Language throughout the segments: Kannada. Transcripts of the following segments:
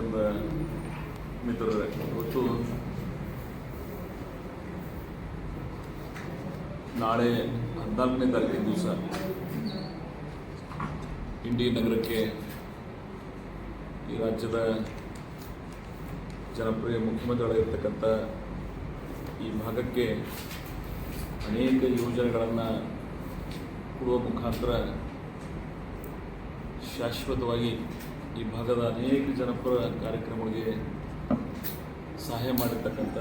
ಮಾಧ್ಯಮದ ಮಿತ್ರರೇ ಇವತ್ತು ನಾಳೆ ಹದಿನಾಲ್ಕನೇ ತಾರೀಕಿನ ದಿವಸ ಇಂಡಿ ನಗರಕ್ಕೆ ಈ ರಾಜ್ಯದ ಜನಪ್ರಿಯ ಮುಖ್ಯಮಂತ್ರಿಗಳಾಗಿರ್ತಕ್ಕಂಥ ಈ ಭಾಗಕ್ಕೆ ಅನೇಕ ಯೋಜನೆಗಳನ್ನು ಕೊಡುವ ಮುಖಾಂತರ ಶಾಶ್ವತವಾಗಿ ಈ ಭಾಗದ ಅನೇಕ ಜನಪರ ಕಾರ್ಯಕ್ರಮಗಳಿಗೆ ಸಹಾಯ ಮಾಡಿರ್ತಕ್ಕಂಥ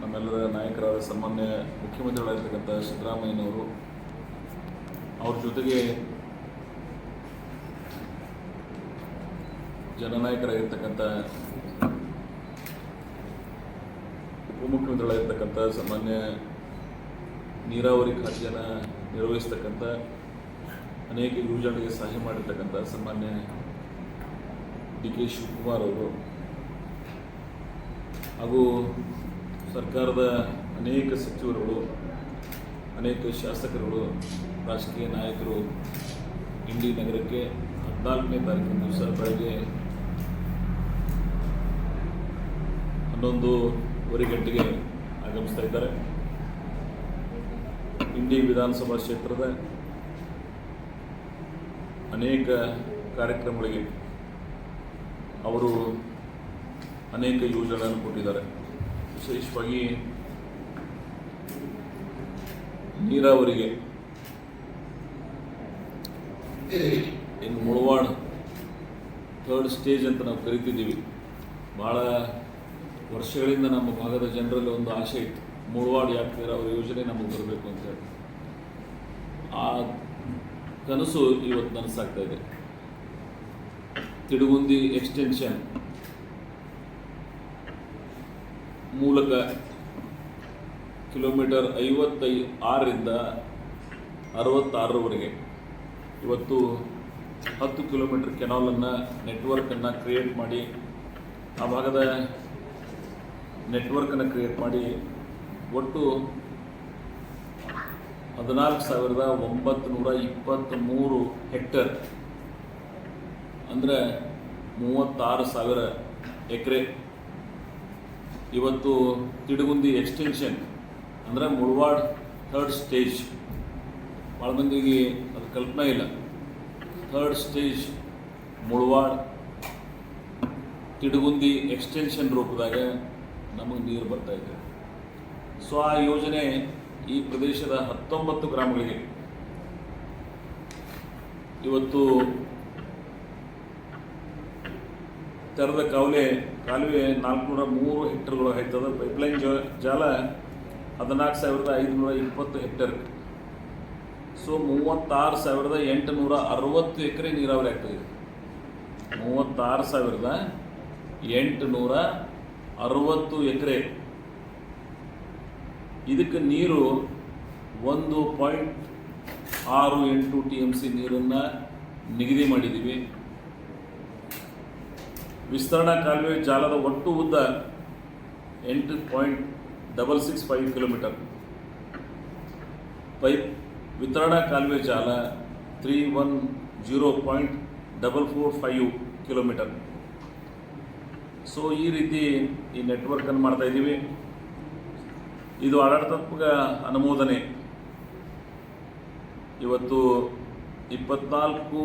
ನಮ್ಮೆಲ್ಲರ ನಾಯಕರಾದ ಸಾಮಾನ್ಯ ಮುಖ್ಯಮಂತ್ರಿಗಳಾಗಿರ್ತಕ್ಕಂಥ ಸಿದ್ದರಾಮಯ್ಯನವರು, ಅವ್ರ ಜೊತೆಗೆ ಜನನಾಯಕರಾಗಿರ್ತಕ್ಕಂಥ ಉಪಮುಖ್ಯಮಂತ್ರಿಗಳಾಗಿರ್ತಕ್ಕಂಥ ಸಾಮಾನ್ಯ ನೀರಾವರಿ ಖಾತೆಯನ್ನು ನಿರ್ವಹಿಸ್ತಕ್ಕಂಥ ಅನೇಕ ಯೋಜನೆಗಳಿಗೆ ಸಹಾಯ ಮಾಡಿರ್ತಕ್ಕಂಥ ಸಾಮಾನ್ಯ ಡಿ ಕೆ ಶಿವಕುಮಾರ್ ಅವರು ಹಾಗೂ ಸರ್ಕಾರದ ಅನೇಕ ಸಚಿವರುಗಳು, ಅನೇಕ ಶಾಸಕರುಗಳು ರಾಜಕೀಯ ನಾಯಕರು ಇಂಡಿ ನಗರಕ್ಕೆ ಹದಿನಾಲ್ಕನೇ ತಾರೀಕಿನ ದಿವಸ ಬೆಳಗ್ಗೆ ಹನ್ನೊಂದೂವರೆ ಗಂಟೆಗೆ ಆಗಮಿಸ್ತಾ ಇದ್ದಾರೆ. ಇಂಡಿ ವಿಧಾನಸಭಾ ಕ್ಷೇತ್ರದ ಅನೇಕ ಕಾರ್ಯಕ್ರಮಗಳಿಗೆ ಅವರು ಅನೇಕ ಯೋಜನೆಗಳನ್ನು ಕೊಟ್ಟಿದ್ದಾರೆ. ವಿಶೇಷವಾಗಿ ನೀರಾವರಿಗೆ. ಇನ್ನು ಮುಳವಾಡ ಥರ್ಡ್ ಸ್ಟೇಜ್ ಅಂತ ನಾವು ಕರಿತಿದ್ದೀವಿ. ಭಾಳ ವರ್ಷಗಳಿಂದ ನಮ್ಮ ಭಾಗದ ಜನರಲ್ಲಿ ಒಂದು ಆಸೆ ಇತ್ತು. ಮುಳವಾಡ ಯಾಕೆ ನೀರಾವರಿ ಯೋಜನೆ ನಮಗೆ ಬರಬೇಕು ಅಂತೇಳಿ ಆ ಕನಸು ಇವತ್ತು ನನಸಾಗ್ತಾ ಇದೆ. ತಿಡುಗುಂದಿ ಎಕ್ಸ್ಟೆನ್ಷನ್ ಮೂಲಕ ಕಿಲೋಮೀಟರ್ ಐವತ್ತೈ ಆರರಿಂದ ಅರವತ್ತಾರರವರೆಗೆ. ಇವತ್ತು ಹತ್ತು ಕಿಲೋಮೀಟರ್ ಕೆನಾಲನ್ನು ನೆಟ್ವರ್ಕನ್ನು ಕ್ರಿಯೇಟ್ ಮಾಡಿ, ಆ ಭಾಗದ ನೆಟ್ವರ್ಕನ್ನು ಕ್ರಿಯೇಟ್ ಮಾಡಿ, ಒಟ್ಟು ಹದಿನಾಲ್ಕು ಸಾವಿರದ ಒಂಬತ್ತು ನೂರ ಇಪ್ಪತ್ತ್ಮೂರು ಹೆಕ್ಟರ್. ಅಂದರೆ ಮೂವತ್ತಾರು ಸಾವಿರ ಎಕರೆ. ಇವತ್ತು ತಿಡುಗುಂದಿ ಎಕ್ಸ್ಟೆನ್ಷನ್ ಅಂದರೆ ಮುಳವಾಡ್ ಥರ್ಡ್ ಸ್ಟೇಜ್ ಭಾಳ ಮಂದಿಗೆ ಅದು ಕಲ್ಪನೆ ಇಲ್ಲ. Third stage Mulawad Tidagundi extension ರೂಪದಾಗ ನಮಗೆ ನೀರು ಬರ್ತಾ ಇದೆ. ಸೊ ಆ ಯೋಜನೆ ಈ ಪ್ರದೇಶದ ಹತ್ತೊಂಬತ್ತು ಗ್ರಾಮಗಳಿಗೆ ಇವತ್ತು ತೆರೆದ ಕಾವಲೆ ಕಾಲುವೆ ನಾಲ್ಕುನೂರ ಮೂರು ಹೆಕ್ಟರ್ಗಳು ಆಯ್ತದ ಪೈಪ್ಲೈನ್ ಜ ಜಾಲ ಹದಿನಾಲ್ಕು ಸಾವಿರದ ಐದುನೂರ ಇಪ್ಪತ್ತು ಹೆಕ್ಟರ್. ಸೊ, ಮೂವತ್ತಾರು ಸಾವಿರದ ಎಂಟುನೂರ ಅರವತ್ತು ಎಕರೆ ನೀರಾವರಿ ಆಗ್ತದೆ ಮೂವತ್ತಾರು ಸಾವಿರದ ಎಂಟುನೂರ ಅರವತ್ತು ಎಕರೆ. ಇದಕ್ಕೆ ನೀರು ಒಂದು ಪಾಯಿಂಟ್ ಆರು ಎಂಟು ಟಿ ಎಂ ಸಿ ನೀರನ್ನು ನಿಗದಿ ಮಾಡಿದ್ದೀವಿ. ವಿಸ್ತರಣಾ ಕಾಲುವೆ ಜಾಲದ ಒಟ್ಟು ಉದ್ದ ಎಂಟು point double six five kilometre. Pipe ವಿತರಣಾ ಕಾಲುವೆ ಜಾಲ three one zero point double four five kilometre. So ಈ ರೀತಿ ಈ ನೆಟ್ವರ್ಕನ್ನು ಮಾಡ್ತಾ ಇದ್ದೀವಿ. ಇದು ಆಡಳಿತಾತ್ಮಕ ಅನುಮೋದನೆ. ಇವತ್ತು ಇಪ್ಪತ್ನಾಲ್ಕು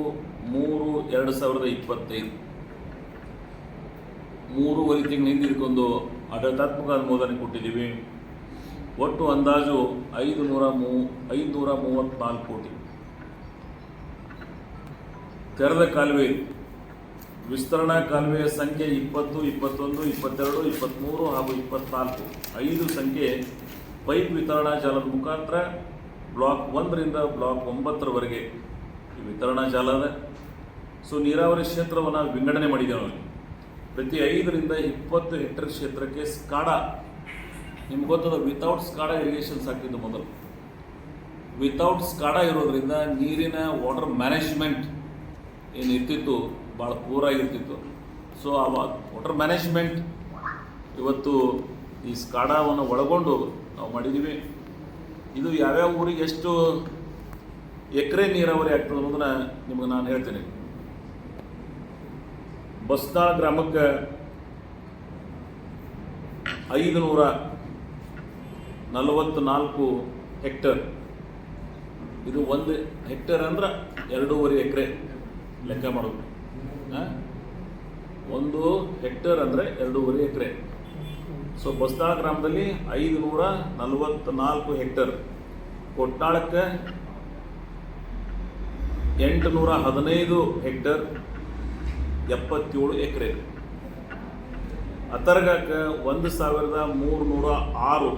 ಮೂರು ಎರಡು ಸಾವಿರದ ಇಪ್ಪತ್ತೈದು. ಮೂರುವರೆ ತಿಂಗಳ ಹಿಂದೆ ಇದಕ್ಕೊಂದು ಆಡಳಿತಾತ್ಮಕ ಅನುಮೋದನೆ ಕೊಟ್ಟಿದ್ದೀವಿ. ಒಟ್ಟು ಅಂದಾಜು ಐದು ನೂರ ಮೂ, ಐದುನೂರ ಮೂವತ್ತ್ನಾಲ್ಕು ಕೋಟಿ. ತೆರೆದ ಕಾಲುವೆ, ವಿಸ್ತರಣಾ ಕಾಲುವೆಯ ಸಂಖ್ಯೆ ಇಪ್ಪತ್ತು, ಇಪ್ಪತ್ತೊಂದು, ಇಪ್ಪತ್ತೆರಡು ಇಪ್ಪತ್ತ್ಮೂರು ಹಾಗೂ ಇಪ್ಪತ್ನಾಲ್ಕು. ಐದು ಸಂಖ್ಯೆ ಪೈಪ್ ವಿತರಣಾ ಜಾಲದ ಮುಖಾಂತರ ಬ್ಲಾಕ್ ಒಂದರಿಂದ ಬ್ಲಾಕ್ ಒಂಬತ್ತರವರೆಗೆ ಈ ವಿತರಣಾ ಜಾಲ ಅದ. ಸೊ ನೀರಾವರಿ ಕ್ಷೇತ್ರವನ್ನು ವಿಂಗಡಣೆ ಮಾಡಿದ್ದೇವೆ ನಾವು ಪ್ರತಿ ಐದರಿಂದ ಇಪ್ಪತ್ತು ಹೆಕ್ಟರ್ ಕ್ಷೇತ್ರಕ್ಕೆ ಸ್ಕಾಡಾ. ನಿಮ್ಗೆ ಗೊತ್ತದ ವಿತೌಟ್ ಸ್ಕಾಡಾ ಇರಿಗೇಷನ್ಸ್ ಆಗ್ತಿದ್ದು ಮೊದಲು. ವಿತೌಟ್ ಸ್ಕಾಡಾ ಇರೋದ್ರಿಂದ ನೀರಿನ ವಾಟರ್ ಮ್ಯಾನೇಜ್ಮೆಂಟ್ ಏನು ಇರ್ತಿತ್ತು ಭಾಳ ಪೂರಾಗಿರ್ತಿತ್ತು ಸೊ ಆ ವಾಟರ್ ಮ್ಯಾನೇಜ್ಮೆಂಟ್ ಇವತ್ತು ಈ ಸ್ಕಾಡಾವನ್ನು ಒಳಗೊಂಡು ನಾವು ಮಾಡಿದ್ದೀವಿ. ಇದು ಯಾವ್ಯಾವ ಊರಿಗೆ ಎಷ್ಟು ಎಕರೆ ನೀರಾವರಿ ಆಗ್ತದೆ ಅನ್ನೋದನ್ನ ನಿಮಗೆ ನಾನು ಹೇಳ್ತೇನೆ. ಬಸ್ನಾಳ ಗ್ರಾಮಕ್ಕೆ ಐದು ನೂರ ನಲವತ್ತ್ನಾಲ್ಕು ಹೆಕ್ಟರ್. ಇದು ಒಂದು ಹೆಕ್ಟರ್ ಅಂದ್ರೆ ಎರಡೂವರೆ ಎಕರೆ ಲೆಕ್ಕ ಮಾಡೋದು? ಒಂದು ಹೆಕ್ಟರ್ ಅಂದರೆ ಎರಡೂವರೆ ಎಕರೆ. ಸೊ ಬಸ್ತಾಳ ಗ್ರಾಮದಲ್ಲಿ ಐದು ನೂರ ನಲವತ್ತ್ನಾಲ್ಕು ಹೆಕ್ಟರ್. ಕೊಟ್ಟಾಳಕ್ಕೆ ಎಂಟು ನೂರ ಹದಿನೈದು ಹೆಕ್ಟರ್ ಎಪ್ಪತ್ತೇಳು ಎಕರೆ. ಅತರ್ಗಕ್ಕೆ ಒಂದು ಸಾವಿರದ ಮೂರುನೂರ ಆರು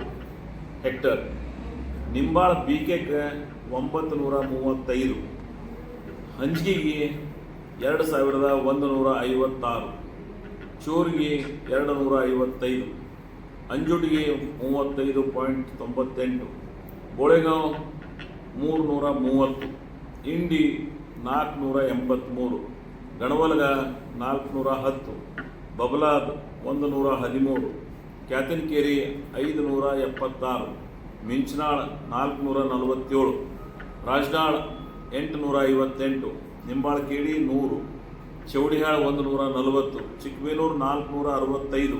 ಹೆಕ್ಟರ್. ನಿಂಬಾಳ ಬಿಕೆಗೆ ಒಂಬತ್ತು ನೂರ ಮೂವತ್ತೈದು. ಹಂಜಿಗೆಗೆ ಎರಡು ಸಾವಿರದ ಒಂದು ನೂರ ಐವತ್ತಾರು. ಚೂರಿಗೆ ಎರಡು ನೂರ ಐವತ್ತೈದು ಅಂಜುಟಿಗೆ ಮೂವತ್ತೈದು ಪಾಯಿಂಟ್ ತೊಂಬತ್ತೆಂಟು, ಬೋಳೆಗಾಂವ್ ಮೂರು ನೂರ ಮೂವತ್ತು ಇಂಡಿ ನಾಲ್ಕುನೂರ ಎಂಬತ್ತ್ಮೂರು ಗಣವಲ್ಗ ನಾಲ್ಕುನೂರ ಹತ್ತು ಬಬಲಾದ್ ಒಂದು ನೂರ ಹದಿಮೂರು ಕ್ಯಾತನ್ಕೇರಿ ಐದು ನೂರ ಎಪ್ಪತ್ತಾರು ಮಿಂಚನಾಳ್ ನಾಲ್ಕುನೂರ ನಲವತ್ತೇಳು ರಾಜನಾಳ್ ಎಂಟುನೂರ ಐವತ್ತೆಂಟು ನಿಂಬಾಳ್ಕೇಡಿ ನೂರು ಚೌಡಿಹಾಳ್ ಒಂದು ನೂರ ನಲವತ್ತು, ಚಿಕ್ಕಬೇಲೂರು ನಾಲ್ಕುನೂರ ಅರವತ್ತೈದು,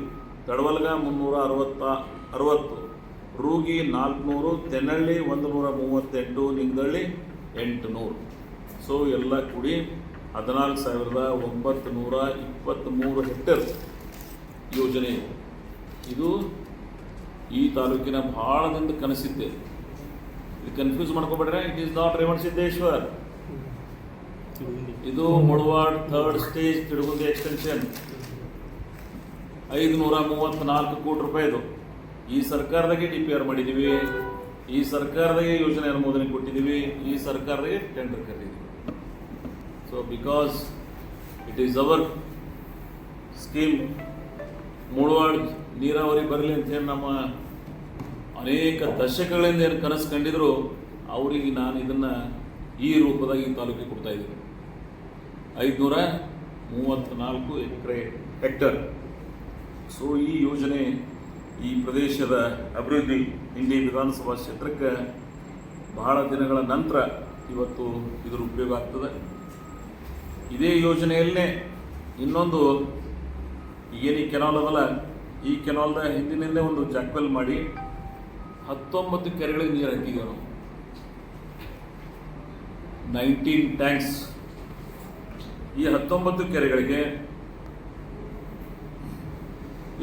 ತಡವಲ್ಗ ಮುನ್ನೂರ ಅರವತ್ತ, ಅರವತ್ತು, ರೂಗಿ ನಾಲ್ಕುನೂರು ತೆನ್ನಳ್ಳಿ ಒಂದು ನೂರ ಮೂವತ್ತೆಂಟು ನಿಂಗದಳ್ಳಿ ಎಂಟುನೂರು. ಸೊ ಎಲ್ಲ ಕೂಡಿ ಹದಿನಾಲ್ಕು ಸಾವಿರದ ಒಂಬತ್ತು ನೂರ ಇಪ್ಪತ್ತ್ಮೂರು ಹೆಕ್ಟರ್ ಯೋಜನೆ. ಇದು. ಈ ತಾಲೂಕಿನ ಭಾಳ ಕನಸಿದ್ದೆ. ಇದು confuse ಮಾಡ್ಕೋಬೇಡ್ರೆ. It is not Revana Siddeshwar ಇದು Mulawad third stage Tidagundi extension ಐದು ನೂರ ಮೂವತ್ತ್ನಾಲ್ಕು ಕೋಟಿ ರೂಪಾಯಿದು ಈ ಸರ್ಕಾರದಾಗೆ ಡಿ ಪಿ ಆರ್ ಮಾಡಿದ್ದೀವಿ ಈ ಸರ್ಕಾರದಾಗೆ ಯೋಜನೆ ಅನುಮೋದನೆ ಕೊಟ್ಟಿದ್ದೀವಿ ಈ ಸರ್ಕಾರದಾಗೆ tender ಕರೆದಿದ್ದೀವಿ so because it is our scheme Mulawad ನೀರಾವರಿ ಬರಲಿ ಅಂತ ಹೇಳಿ ನಮ್ಮ ಅನೇಕ ದಶಕಗಳಿಂದ ಏನು ಕನಸು ಕಂಡಿದ್ರು, ಅವರಿಗೆ ನಾನು ಇದನ್ನು ಈ ರೂಪದಾಗ ಈ ತಾಲೂಕಿಗೆ ಕೊಡ್ತಾ ಇದ್ದೀನಿ. ಐದುನೂರ ಮೂವತ್ತ್ನಾಲ್ಕು ಎಕರೆ ಹೆಕ್ಟರ್ ಸೊ ಈ ಯೋಜನೆ ಈ ಪ್ರದೇಶದ ಅಭಿವೃದ್ಧಿ ಇಂಡಿ ವಿಧಾನಸಭಾ ಕ್ಷೇತ್ರಕ್ಕೆ ಬಹಳ ದಿನಗಳ ನಂತರ ಇವತ್ತು ಇದರ ಉಪಯೋಗ ಆಗ್ತದೆ. ಇದೇ ಯೋಜನೆಯಲ್ಲೇ ಇನ್ನೊಂದು ಏನು ಈ ಕೆನಾಲ್ ಅದಲ್ಲ, ಈ ಕೆನಾಲ್ದ ಹಿಂದಿನಿಂದ ಒಂದು ಜಾಕ್ವೆಲ್ ಮಾಡಿ ಹತ್ತೊಂಬತ್ತು ಕೆರೆಗಳಿಗೆ ನೀರು ಹಾಕಿದ್ದೀವಿ ನಾವು ನೈನ್ಟೀನ್ ಟ್ಯಾಂಕ್ಸ್ ಈ ಹತ್ತೊಂಬತ್ತು ಕೆರೆಗಳಿಗೆ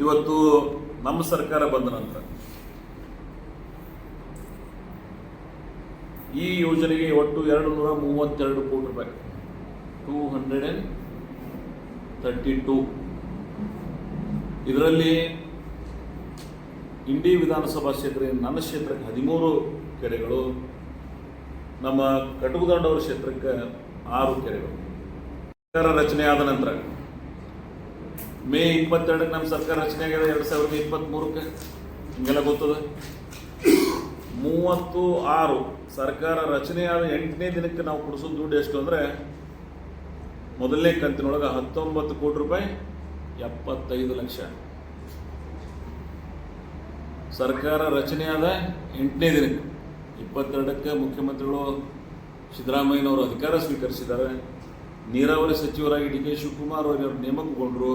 ಇವತ್ತು ನಮ್ಮ ಸರ್ಕಾರ ಬಂದ ನಂತರ ಈ ಯೋಜನೆಗೆ ಒಟ್ಟು ಎರಡು ನೂರ ಮೂವತ್ತೆರಡು ಕೋಟಿ ರೂಪಾಯಿ. Two hundred and thirty two ಇದರಲ್ಲಿ ಇಂಡಿ ವಿಧಾನಸಭಾ ಕ್ಷೇತ್ರ, ನನ್ನ ಕ್ಷೇತ್ರಕ್ಕೆ ಹದಿಮೂರು ಕೆರೆಗಳು, ನಮ್ಮ ಕಟುಗುದಂಡವರ ಕ್ಷೇತ್ರಕ್ಕೆ ಆರು ಕೆರೆಗಳು. ಸರ್ಕಾರ ರಚನೆ ಆದ ನಂತರ, ಮೇ ಇಪ್ಪತ್ತೆರಡಕ್ಕೆ ನಮ್ಮ ಸರ್ಕಾರ ರಚನೆ ಆಗಿದೆ, ಎರಡು ಸಾವಿರದ ಇಪ್ಪತ್ತ್ಮೂರಕ್ಕೆ ಹಿಂಗೆಲ್ಲ ಗೊತ್ತದ? ಮೂವತ್ತು ಆರು ಸರ್ಕಾರ ರಚನೆ ಆದ ಎಂಟನೇ ದಿನಕ್ಕೆ ನಾವು ಕೊಡಿಸೋ ದುಡ್ಡು ಎಷ್ಟು ಅಂದರೆ, ಮೊದಲನೇ ಕಂತಿನೊಳಗೆ ಹತ್ತೊಂಬತ್ತು ಕೋಟಿ ರೂಪಾಯಿ, ಎಪ್ಪತ್ತೈದು ಲಕ್ಷ. ಸರ್ಕಾರ ರಚನೆಯಾದ ಎಂಟನೇ ದಿನಕ್ಕೆ, ಇಪ್ಪತ್ತೆರಡಕ್ಕೆ ಮುಖ್ಯಮಂತ್ರಿಗಳು ಸಿದ್ದರಾಮಯ್ಯನವರು ಅಧಿಕಾರ ಸ್ವೀಕರಿಸಿದ್ದಾರೆ. ನೀರಾವರಿ ಸಚಿವರಾಗಿ ಡಿ ಕೆ ಶಿವಕುಮಾರ್ ಅವರು ನೇಮಕಗೊಂಡರು,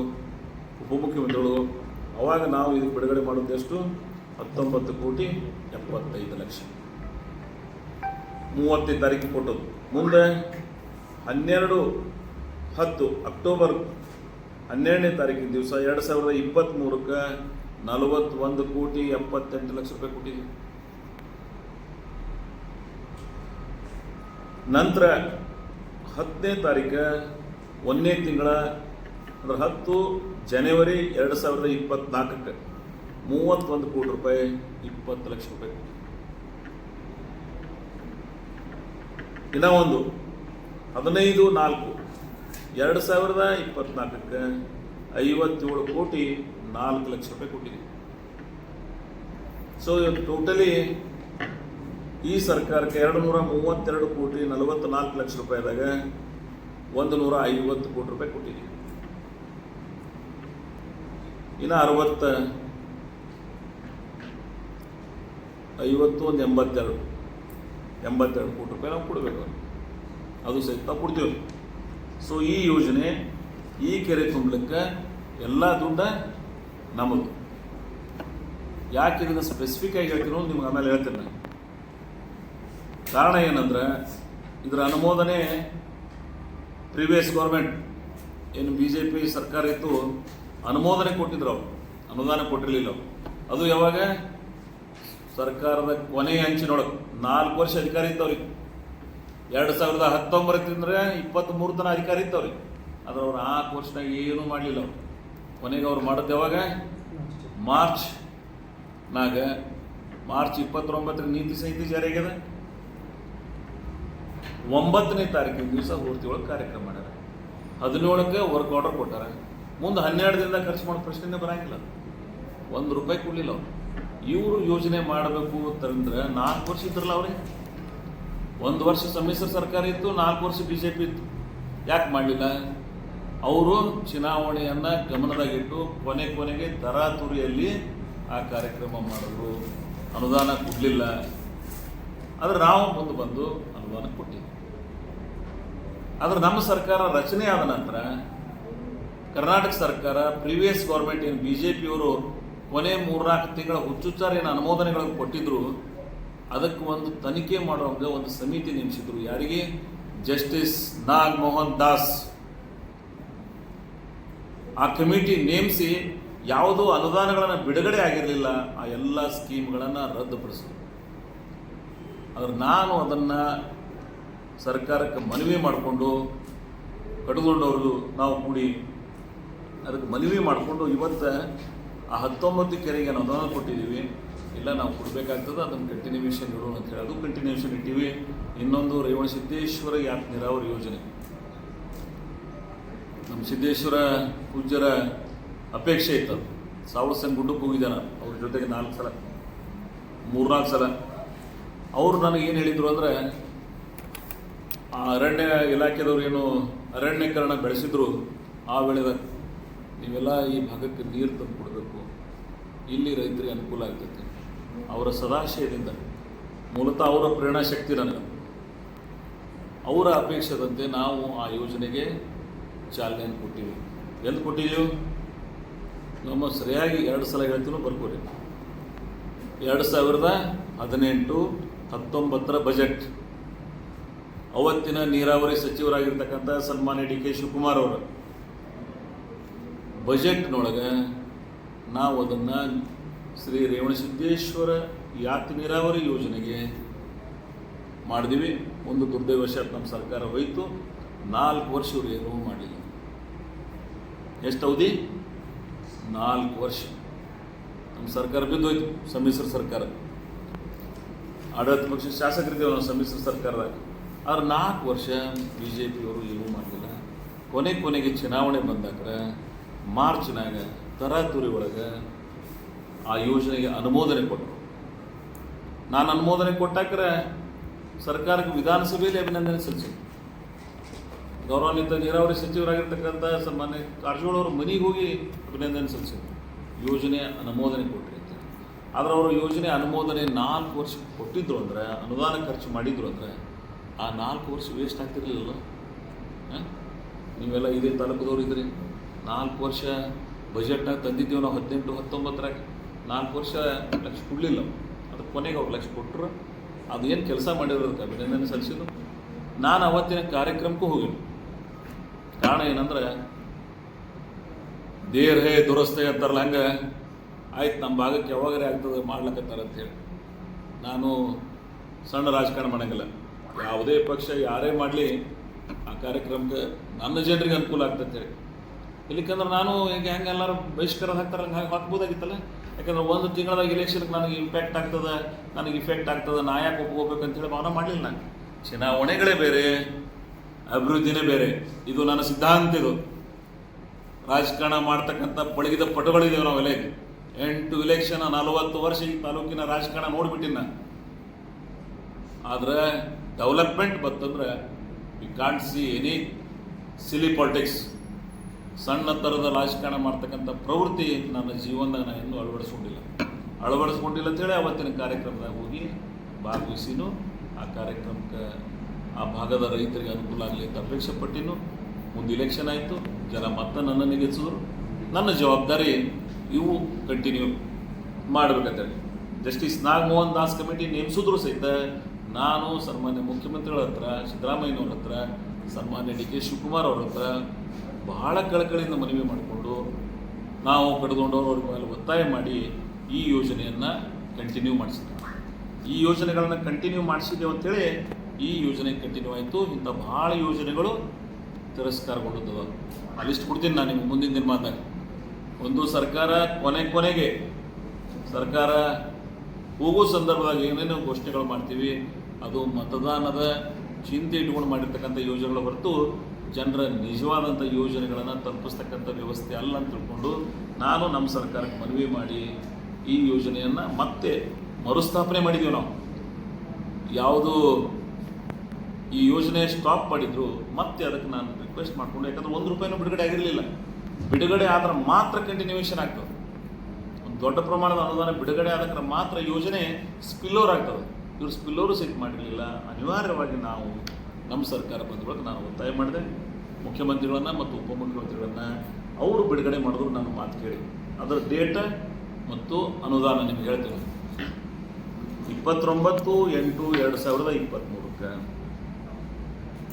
ಉಪಮುಖ್ಯಮಂತ್ರಿಗಳು, ಅವಾಗ ನಾವು ಇದು ಬಿಡುಗಡೆ ಮಾಡೋದೆಷ್ಟು ಹತ್ತೊಂಬತ್ತು ಕೋಟಿ ಎಪ್ಪತ್ತೈದು ಲಕ್ಷ. ಮೂವತ್ತನೇ ತಾರೀಕು ಕೊಟ್ಟದ್ದು. ಮುಂದೆ ಹನ್ನೆರಡು, ಹತ್ತು ಅಕ್ಟೋಬರ್ ಹನ್ನೆರಡನೇ ತಾರೀಕಿನ ದಿವಸ ಎರಡು ಸಾವಿರದ ಇಪ್ಪತ್ತ್ಮೂರಕ್ಕೆ ನಲವತ್ತೊಂದು ಕೋಟಿ ಎಪ್ಪತ್ತೆಂಟು ಲಕ್ಷ ರೂಪಾಯಿ ಕೊಟ್ಟಿದ್ದೀವಿ ನಂತರ ಹತ್ತನೇ ತಾರೀಕು ಒಂದನೇ ತಿಂಗಳ, ಅಂದ್ರೆ ಹತ್ತು ಜನವರಿ ಎರಡು ಸಾವಿರದ ಇಪ್ಪತ್ತ್ನಾಲ್ಕಕ್ಕೆ ಮೂವತ್ತೊಂದು ಕೋಟಿ ರೂಪಾಯಿ, ಇಪ್ಪತ್ತು ಲಕ್ಷ ರೂಪಾಯಿ. ಇನ್ನ ಒಂದು, ಹದಿನೈದು ನಾಲ್ಕು, ಎರಡು ಸಾವಿರದ ಇಪ್ಪತ್ನಾಲ್ಕಕ್ಕೆ ಐವತ್ತೇಳು ಕೋಟಿ ನಾಲ್ಕು ಲಕ್ಷ ರೂಪಾಯಿ ಕೊಟ್ಟಿದೆ ಸೊ ಟೋಟಲಿ ಈ ಸರ್ಕಾರಕ್ಕೆ ಎರಡು ನೂರ ಮೂವತ್ತೆರಡು ಕೋಟಿ ನಲವತ್ತ್ನಾಲ್ಕು ಲಕ್ಷ ರೂಪಾಯಿದಾಗ ಒಂದು ನೂರ ಐವತ್ತು ಕೋಟಿ ರೂಪಾಯಿ ಕೊಟ್ಟಿದ್ದೀವಿ. ಇನ್ನು ಅರವತ್ತ ಐವತ್ತು ಒಂದು ಎಂಬತ್ತೆರಡು ಎಂಬತ್ತೆರಡು ಕೋಟಿ ರೂಪಾಯಿ ನಾವು ಕೊಡಬೇಕು ಅದು ಸಹಿತ ಕೊಡ್ತೀವಿ ಸೊ ಈ ಯೋಜನೆ ಈ ಕೆರೆ ತುಂಬಲಿಕ್ಕೆ ಎಲ್ಲ ದುಡ್ಡ ನಮ್ಮದು. ಯಾಕೆ ಇದನ್ನು ಸ್ಪೆಸಿಫಿಕ್ ಆಗಿ ಹೇಳ್ತೀನೋ ನಿಮ್ಗೆ ಆಮೇಲೆ ಹೇಳ್ತೀನಿ. ಕಾರಣ ಏನಂದ್ರೆ, ಇದರ ಅನುಮೋದನೆ ಪ್ರಿವಿಯಸ್ ಗೌರ್ಮೆಂಟ್, ಏನು ಬಿ ಜೆ ಪಿ ಸರ್ಕಾರ ಇತ್ತು, ಅನುಮೋದನೆ ಕೊಟ್ಟಿದ್ರು ಅವರು. ಅನುದಾನ ಕೊಟ್ಟಿರಲಿಲ್ಲ. ಅದು ಯಾವಾಗ? ಸರ್ಕಾರದ ಕೊನೆಯ ಅಂಚಿನೊಳಗೆ. ನಾಲ್ಕು ವರ್ಷ ಅಧಿಕಾರ ಇತ್ತವ್ರಿಗೆ ಎರಡು ಸಾವಿರದ ಹತ್ತೊಂಬತ್ತರಿಂದ ಇಪ್ಪತ್ತ್ಮೂರು ತನ ಅಧಿಕಾರ ಇತ್ತವ್ರಿಗೆ ಆದ್ರೆ ಅವ್ರು ನಾಲ್ಕು ವರ್ಷದಾಗ ಏನೂ ಮಾಡಲಿಲ್ಲ ಅವರು. ಕೊನೆಗೆ ಅವ್ರು ಮಾಡಿದ್ದು ಯಾವಾಗ? ಮಾರ್ಚ್. ನಾಗ ಮಾರ್ಚ್ ಇಪ್ಪತ್ತೊಂಬತ್ತರ ನೀತಿ ಸಂಹಿತೆ ಜಾರಿಯಾಗ್ಯದ ಒಂಬತ್ತನೇ ತಾರೀಕಿನ ದಿವಸ ಒಳಗೆ ಕಾರ್ಯಕ್ರಮ ಮಾಡ್ಯಾರ. ಹದಿನೇಳಕ್ಕೆ ವರ್ಕ್ ಆರ್ಡರ್ ಕೊಟ್ಟಾರ. ಮುಂದೆ ಹನ್ನೆರಡು ದಿನದ ಖರ್ಚು ಮಾಡೋ ಪ್ರಶ್ನೆನೇ ಬರಂಗಿಲ್ಲ. ಒಂದು ರೂಪಾಯಿ ಕೊಡಲಿಲ್ಲ ಅವರು. ಇವರು ಯೋಜನೆ ಮಾಡಬೇಕು ಅಂತಂದ್ರೆ ನಾಲ್ಕು ವರ್ಷ ಇದ್ರಲ್ಲ ಅವ್ರಿಗೆ ಒಂದು ವರ್ಷ ಸಮ್ಮಿಶ್ರ ಸರ್ಕಾರ ಇತ್ತು, ನಾಲ್ಕು ವರ್ಷ ಬಿ ಜೆ ಪಿ ಇತ್ತು. ಯಾಕೆ ಮಾಡಲಿಲ್ಲ? ಅವರು ಚುನಾವಣೆಯನ್ನು ಗಮನದಾಗಿಟ್ಟು ಕೊನೆ ಕೊನೆಗೆ ತರಾತುರಿಯಲ್ಲಿ ಆ ಕಾರ್ಯಕ್ರಮ ಮಾಡಿದ್ರು. ಅನುದಾನ ಕೊಡಲಿಲ್ಲ. ಆದ್ರೆ ನಾವು ಮುಂದೆ ಬಂದು ಅನುದಾನ ಕೊಟ್ಟಿದ್ವಿ ಆದ್ರೆ ನಮ್ಮ ಸರ್ಕಾರ ರಚನೆ ಆದ ನಂತರ ಕರ್ನಾಟಕ ಸರ್ಕಾರ ಪ್ರಿವಿಯಸ್ ಗೌರ್ಮೆಂಟ್ ಏನು ಬಿ ಜೆ ಪಿಯವರು ಕೊನೆ ಮೂರ್ನಾಲ್ಕು ತಿಂಗಳ ಹುಚ್ಚುಚ್ಚಾರ ಏನು ಅನುಮೋದನೆಗಳನ್ನು ಕೊಟ್ಟಿದ್ರು, ಅದಕ್ಕೆ ಒಂದು ತನಿಖೆ ಮಾಡುವಂಗೆ ಒಂದು ಸಮಿತಿ ನೇಮಿಸಿದ್ರು. ಯಾರಿಗೆ? ಜಸ್ಟಿಸ್ ನಾಗ್ ಮೋಹನ್ ದಾಸ್. ಆ ಕಮಿಟಿ ನೇಮಿಸಿ ಯಾವುದೋ ಅನುದಾನಗಳನ್ನು ಬಿಡುಗಡೆ ಆಗಿರಲಿಲ್ಲ, ಆ ಎಲ್ಲ ಸ್ಕೀಮ್ಗಳನ್ನು ರದ್ದುಪಡಿಸಿದ್ರು. ಆದ್ರೆ ನಾನು ಅದನ್ನು ಸರ್ಕಾರಕ್ಕೆ ಮನವಿ ಮಾಡಿಕೊಂಡು ಕಡುಗೊಂಡವರು ನಾವು ಕೂಡಿ ಅದಕ್ಕೆ ಮನವಿ ಮಾಡಿಕೊಂಡು ಇವತ್ತು ಆ ಹತ್ತೊಂಬತ್ತು ಕೆರೆಗೆ ನಾವು ಅನುದಾನ ಕೊಟ್ಟಿದ್ದೀವಿ. ಇಲ್ಲ, ನಾವು ಕೊಡಬೇಕಾಗ್ತದೆ, ಅದನ್ನು ಕಂಟಿನ್ಯೂಷನ್ ಇಡೋಣ ಅಂತ ಹೇಳಿ. ಅದು ಕಂಟಿನ್ಯೂಷನ್ ಇಟ್ಟಿವಿ. ಇನ್ನೊಂದು ರೇವಣ ಸಿದ್ದೇಶ್ವರ ಯಾತ್ ನೀರಾವರಿ ಯೋಜನೆ. ನಮ್ಮ ಸಿದ್ದೇಶ್ವರ ಪೂಜ್ಯರ ಅಪೇಕ್ಷೆ ಇತ್ತು ಸಾವಿರ ಸಂಘ ಗುಡ್ಡಕ್ಕೆ ಹೋಗಿದ್ದೆ ಅವ್ರ ಜೊತೆಗೆ ನಾಲ್ಕು ಸಲ, ಮೂರ್ನಾಲ್ಕು ಸಲ. ಅವರು ನನಗೇನು ಹೇಳಿದರು ಅಂದರೆ ಆ ಅರಣ್ಯ ಇಲಾಖೆದವ್ರು ಏನು ಅರಣ್ಯೀಕರಣ ಬೆಳೆಸಿದ್ರು ಆ ವೇಳೆದ ನೀವೆಲ್ಲ ಈ ಭಾಗಕ್ಕೆ ನೀರು ತಂದು ಕೊಡಬೇಕು ಇಲ್ಲಿ ರೈತರಿಗೆ ಅನುಕೂಲ ಆಗ್ತೈತಿ. ಅವರ ಸದಾಶಯದಿಂದ. ಮೂಲತಃ ಅವರ ಪ್ರೇರಣಾ ಶಕ್ತಿ ನನಗೆ. ಅವರ ಅಪೇಕ್ಷೆದಂತೆ ನಾವು ಆ ಯೋಜನೆಗೆ ಚಾಲನೆಯನ್ನು ಕೊಟ್ಟಿವಿ. ಎಲ್ಲಿ ಕೊಟ್ಟಿದ್ದೀವಿ ನಮ್ಮ ಸರಿಯಾಗಿ ಎರಡು ಸಲ ಹೇಳ್ತೀನೋ ಬರ್ಕೋರಿ ಎರಡು ಸಾವಿರದ ಹದಿನೆಂಟು ಹತ್ತೊಂಬತ್ತರ ಬಜೆಟ್. ಅವತ್ತಿನ ನೀರಾವರಿ ಸಚಿವರಾಗಿರ್ತಕ್ಕಂಥ ಸನ್ಮಾನ್ಯ ಡಿ ಕೆ ಶಿವಕುಮಾರ್ ಅವರು. ಬಜೆಟ್ನೊಳಗೆ ನಾವು ಅದನ್ನು ಶ್ರೀ ರೇವಣಸಿದ್ದೇಶ್ವರ ಯಾತ್ ನೀರಾವರಿ ಯೋಜನೆಗೆ ಮಾಡಿದ್ವಿ. ಒಂದು ದುರ್ದೈವಶಾತ್ ನಮ್ಮ ಸರ್ಕಾರ ಹೋಯಿತು. ನಾಲ್ಕು ವರ್ಷ ಇವರು ಏನೂ ಮಾಡಲಿಲ್ಲ ಎಷ್ಟು ಅವಧಿ? ನಾಲ್ಕು ವರ್ಷ. ನಮ್ಮ ಸರ್ಕಾರ ಬಿದ್ದೋಯ್ತು ಸಮ್ಮಿಶ್ರ ಸರ್ಕಾರ. ಆಡಳಿತ ಪಕ್ಷ ಶಾಸಕರಿದ್ದೇವೆ ನಾವು ಸಮ್ಮಿಶ್ರ ಸರ್ಕಾರದಾಗ ಆದ್ರೆ ನಾಲ್ಕು ವರ್ಷ ಬಿ ಜೆ ಪಿಯವರು ಏನೂ ಮಾಡಲಿಲ್ಲ ಕೊನೆ ಕೊನೆಗೆ ಚುನಾವಣೆ ಬಂದಾಗ ಮಾರ್ಚ್ನಾಗ ತರಾತುರಿ ಒಳಗೆ ಆ ಯೋಜನೆಗೆ ಅನುಮೋದನೆ ಕೊಟ್ಟರು. ನಾನು ಅನುಮೋದನೆ ಕೊಟ್ಟಾಕ್ರೆ ಸರ್ಕಾರಕ್ಕೆ ವಿಧಾನಸಭೆಯಲ್ಲಿ ಅಭಿನಂದನೆ ಸಲ್ಲಿಸಿದ್ರು. ಗೌರವಾನ್ವಿತ ನೀರಾವರಿ ಸಚಿವರಾಗಿರ್ತಕ್ಕಂಥ ಸನ್ಮಾನ್ಯ ಕಾರಜೋಳ ಅವರು ಮನೆಗೆ ಹೋಗಿ ಅಭಿನಂದನೆ ಸಲ್ಲಿಸಿದ್ರು. ಯೋಜನೆ ಅನುಮೋದನೆ ಕೊಟ್ಟರು ಅಂತ. ಆದ್ರೆ ಅವರು ಯೋಜನೆ ಅನುಮೋದನೆ ನಾಲ್ಕು ವರ್ಷ ಕೊಟ್ಟಿದ್ರು ಅಂದ್ರೆ, ಅನುದಾನ ಖರ್ಚು ಮಾಡಿದ್ರು ಅಂದ್ರೆ ಆ ನಾಲ್ಕು ವರ್ಷ ವೇಸ್ಟ್ ಆಗ್ತಿರ್ಲಿಲ್ಲ ನೀವೆಲ್ಲ ಇದೇ ತಾಲೂಕದವ್ರು ಇದ್ರಿ. ನಾಲ್ಕು ವರ್ಷ ಬಜೆಟ್ನಾಗ ತಂದಿದ್ದೀವಿ ನಾವು ಹದಿನೆಂಟು, ಹತ್ತೊಂಬತ್ತರಾಗ. ನಾಲ್ಕು ವರ್ಷ ಲಕ್ಷ ಕೊಡಲಿಲ್ಲ. ಅದು ಕೊನೆಗೆ ಅವ್ರು ಲಕ್ಷ ಕೊಟ್ಟರು ಅದು ಏನು ಕೆಲಸ ಮಾಡಿರೋದಕ್ಕೆ ಅಭಿನಂದನೆ ಸಲ್ಲಿಸಿದ್ರು ನಾನು ಅವತ್ತಿನ ಕಾರ್ಯಕ್ರಮಕ್ಕೂ ಹೋಗಿ ಕಾರಣ ಏನಂದ್ರೆ, ದೇರ್ ಹೇ ದುರಸ್ತೆ ಅಂತಾರಲ್ಲ ಹಂಗೆ? ಆಯ್ತು ನಮ್ಮ ಭಾಗಕ್ಕೆ ಯಾವಾಗರೇ ಆಗ್ತದೆ ಮಾಡ್ಲಕ್ಕಂತಾರೆ ಅಂತ ಹೇಳಿ. ನಾನು ಸಣ್ಣ ರಾಜಕಾರಣ ಮಾಡಂಗಿಲ್ಲ ಯಾವುದೇ ಪಕ್ಷ ಯಾರೇ ಮಾಡಲಿ ಆ ಕಾರ್ಯಕ್ರಮಕ್ಕೆ ನನ್ನ ಜನರಿಗೆ ಅನುಕೂಲ ಆಗ್ತೈತೆ. ಇಲ್ಲಿಕಂದ್ರೆ ನಾನು ಈಗ ಹೆಂಗೆ ಎಲ್ಲರೂ ಬಹಿಷ್ಕಾರ ಹಾಕ್ತಾರೆ ಹಂಗೆ ಹಾಕ್ಬೋದಾಗಿತ್ತಲ್ಲ? ಯಾಕಂದ್ರೆ ಒಂದು ತಿಂಗಳದಾಗ ಇಲೆಕ್ಷನ್ಗೆ ನನಗೆ ಇಂಪ್ಯಾಕ್ಟ್ ಆಗ್ತದೆ, ನನಗೆ ಇಫೆಕ್ಟ್ ಆಗ್ತದೆ, ನಾ ಯಾಕೆ ಒಪ್ಕೋಬೇಕಂತೇಳಿ ಭಾವನೆ ಮಾಡಲಿಲ್ಲ ನಾನು. ಚುನಾವಣೆಗಳೇ ಬೇರೆ, ಅಭಿವೃದ್ಧಿನೇ ಬೇರೆ. ಇದು ನನ್ನ ಸಿದ್ಧಾಂತ ಇದು. ರಾಜಕಾರಣ ಮಾಡ್ತಕ್ಕಂಥ ಪಳಗಿದ ಪಟುಗಳಿದ್ದೇವೆ ನಾವು ಎಲೆ ಎಂಟು ಇಲೆಕ್ಷನ್ ನಲವತ್ತು ವರ್ಷ ಈ ತಾಲೂಕಿನ ರಾಜಕಾರಣ ನೋಡಿಬಿಟ್ಟಿನ ಆದ್ರೆ ಡೆವಲಪ್ಮೆಂಟ್ ಬಂತಂದ್ರೆ you can't see any silly politics ಸಣ್ಣ ಥರದ ರಾಜಕಾರಣ ಮಾಡ್ತಕ್ಕಂಥ ಪ್ರವೃತ್ತಿ ನನ್ನ ಜೀವನದಾಗ ನಾನು ಇನ್ನೂ ಅಳವಡಿಸ್ಕೊಂಡಿಲ್ಲ. ಅಳವಡಿಸ್ಕೊಂಡಿಲ್ಲ ಅಂತೇಳಿ ಅವತ್ತಿನ ಕಾರ್ಯಕ್ರಮದಾಗ ಹೋಗಿ ಭಾಗವಹಿಸಿನೂ. ಆ ಕಾರ್ಯಕ್ರಮಕ್ಕೆ ಆ ಭಾಗದ ರೈತರಿಗೆ ಅನುಕೂಲ ಆಗಲಿ ಅಂತ ಅಪೇಕ್ಷೆ ಪಟ್ಟಿನು. ಮುಂದೆ ಇಲೆಕ್ಷನ್ ಆಯಿತು. ಜನ ಮತ್ತೆ ನನ್ನನ್ನು ಗೆಲ್ಲಿಸಿದ್ರು ನನ್ನ ಜವಾಬ್ದಾರಿ ಇವು ಕಂಟಿನ್ಯೂ ಮಾಡಬೇಕಂತೇಳಿ ಜಸ್ಟಿಸ್ ನಾಗಮೋಹನ್ ದಾಸ್ ಕಮಿಟಿ ನೇಮಿಸಿದ್ರು ಸಹಿತ ನಾನು ಸನ್ಮಾನ್ಯ ಮುಖ್ಯಮಂತ್ರಿಗಳ ಹತ್ರ, ಸಿದ್ದರಾಮಯ್ಯನವ್ರ ಹತ್ರ, ಸನ್ಮಾನ್ಯ ಡಿ ಕೆ ಶಿವಕುಮಾರ್ ಅವ್ರ ಹತ್ರ ಬಹಳ ಕಳಕಳಿಯಿಂದ ಮನವಿ ಮಾಡಿಕೊಂಡು ನಾವು ಕಡ್ಕೊಂಡವ್ರ ಮೇಲೆ ಒತ್ತಾಯ ಮಾಡಿ ಈ ಯೋಜನೆಯನ್ನು ಕಂಟಿನ್ಯೂ ಮಾಡಿಸಿದೆ ಈ ಯೋಜನೆಗಳನ್ನು ಕಂಟಿನ್ಯೂ ಮಾಡಿಸಿದ್ದೇವೆ ಅಂತೇಳಿ ಈ ಯೋಜನೆ ಕಂಟಿನ್ಯೂ ಆಯಿತು. ಇಂಥ ಭಾಳ ಯೋಜನೆಗಳು ತಿರಸ್ಕಾರಗೊಂಡದ್ದು ಆ ಲಿಸ್ಟ್ ಕೊಡ್ತೀನಿ ನಾನು ನಿಮ್ಗೆ ಮುಂದಿನ ದಿನಮಾನದಾಗ. ಒಂದು ಸರ್ಕಾರ ಕೊನೆ ಕೊನೆಗೆ, ಸರ್ಕಾರ ಹೋಗೋ ಸಂದರ್ಭದಾಗ ಏನೇನೋ ಘೋಷಣೆಗಳು ಮಾಡ್ತೀವಿ. ಅದು ಮತದಾನದ ಚಿಂತೆ ಇಟ್ಕೊಂಡು ಮಾಡಿರ್ತಕ್ಕಂಥ ಯೋಜನೆಗಳ ಹೊರತು ಜನರ ನಿಜವಾದಂಥ ಯೋಜನೆಗಳನ್ನು ತಲುಪಿಸ್ತಕ್ಕಂಥ ವ್ಯವಸ್ಥೆ ಅಲ್ಲ ಅಂತ ತಿಳ್ಕೊಂಡು ನಾನು ನಮ್ಮ ಸರ್ಕಾರಕ್ಕೆ ಮನವಿ ಮಾಡಿ ಈ ಯೋಜನೆಯನ್ನು ಮತ್ತೆ ಮರುಸ್ಥಾಪನೆ ಮಾಡಿದ್ದೀವಿ ನಾವು. ಯಾವುದು ಈ ಯೋಜನೆ ಸ್ಟಾಪ್ ಮಾಡಿದ್ರು ಮತ್ತೆ ಅದಕ್ಕೆ ನಾನು ರಿಕ್ವೆಸ್ಟ್ ಮಾಡಿಕೊಂಡು ಯಾಕಂದ್ರೆ ಒಂದು ರೂಪಾಯಿನೂ ಬಿಡುಗಡೆ ಆಗಿರಲಿಲ್ಲ. ಬಿಡುಗಡೆ ಆದ್ರೆ ಮಾತ್ರ ಕಂಟಿನ್ಯೂಷನ್ ಆಗ್ತದೆ. ಒಂದು ದೊಡ್ಡ ಪ್ರಮಾಣದ ಅನುದಾನ ಬಿಡುಗಡೆ ಆದಕ್ಕೆ ಮಾತ್ರ ಯೋಜನೆ ಸ್ಪಿಲ್ಲೋರ್ ಆಗ್ತದೆ. ಇವರು ಸ್ಪಿಲ್ಲೋರು ಸೆಟ್ ಮಾಡಿರಲಿಲ್ಲ. ಅನಿವಾರ್ಯವಾಗಿ ನಾವು ನಮ್ಮ ಸರ್ಕಾರ ಬಂದ ನಾನು ಒತ್ತಾಯ ಮಾಡಿದೆ. ಮುಖ್ಯಮಂತ್ರಿಗಳನ್ನು ಮತ್ತು ಉಪಮುಖ್ಯಮಂತ್ರಿಗಳನ್ನು ಅವರು ಬಿಡುಗಡೆ ಮಾಡಿದ್ರು ನಾನು ಮಾತು ಕೇಳಿ. ಅದರ ಡೇಟ ಮತ್ತು ಅನುದಾನ ನಿಮ್ಗೆ ಹೇಳ್ತೇನೆ. ಇಪ್ಪತ್ತೊಂಬತ್ತು ಎಂಟು ಎರಡು ಸಾವಿರದ ಇಪ್ಪತ್ತ್ಮೂರಕ್ಕೆ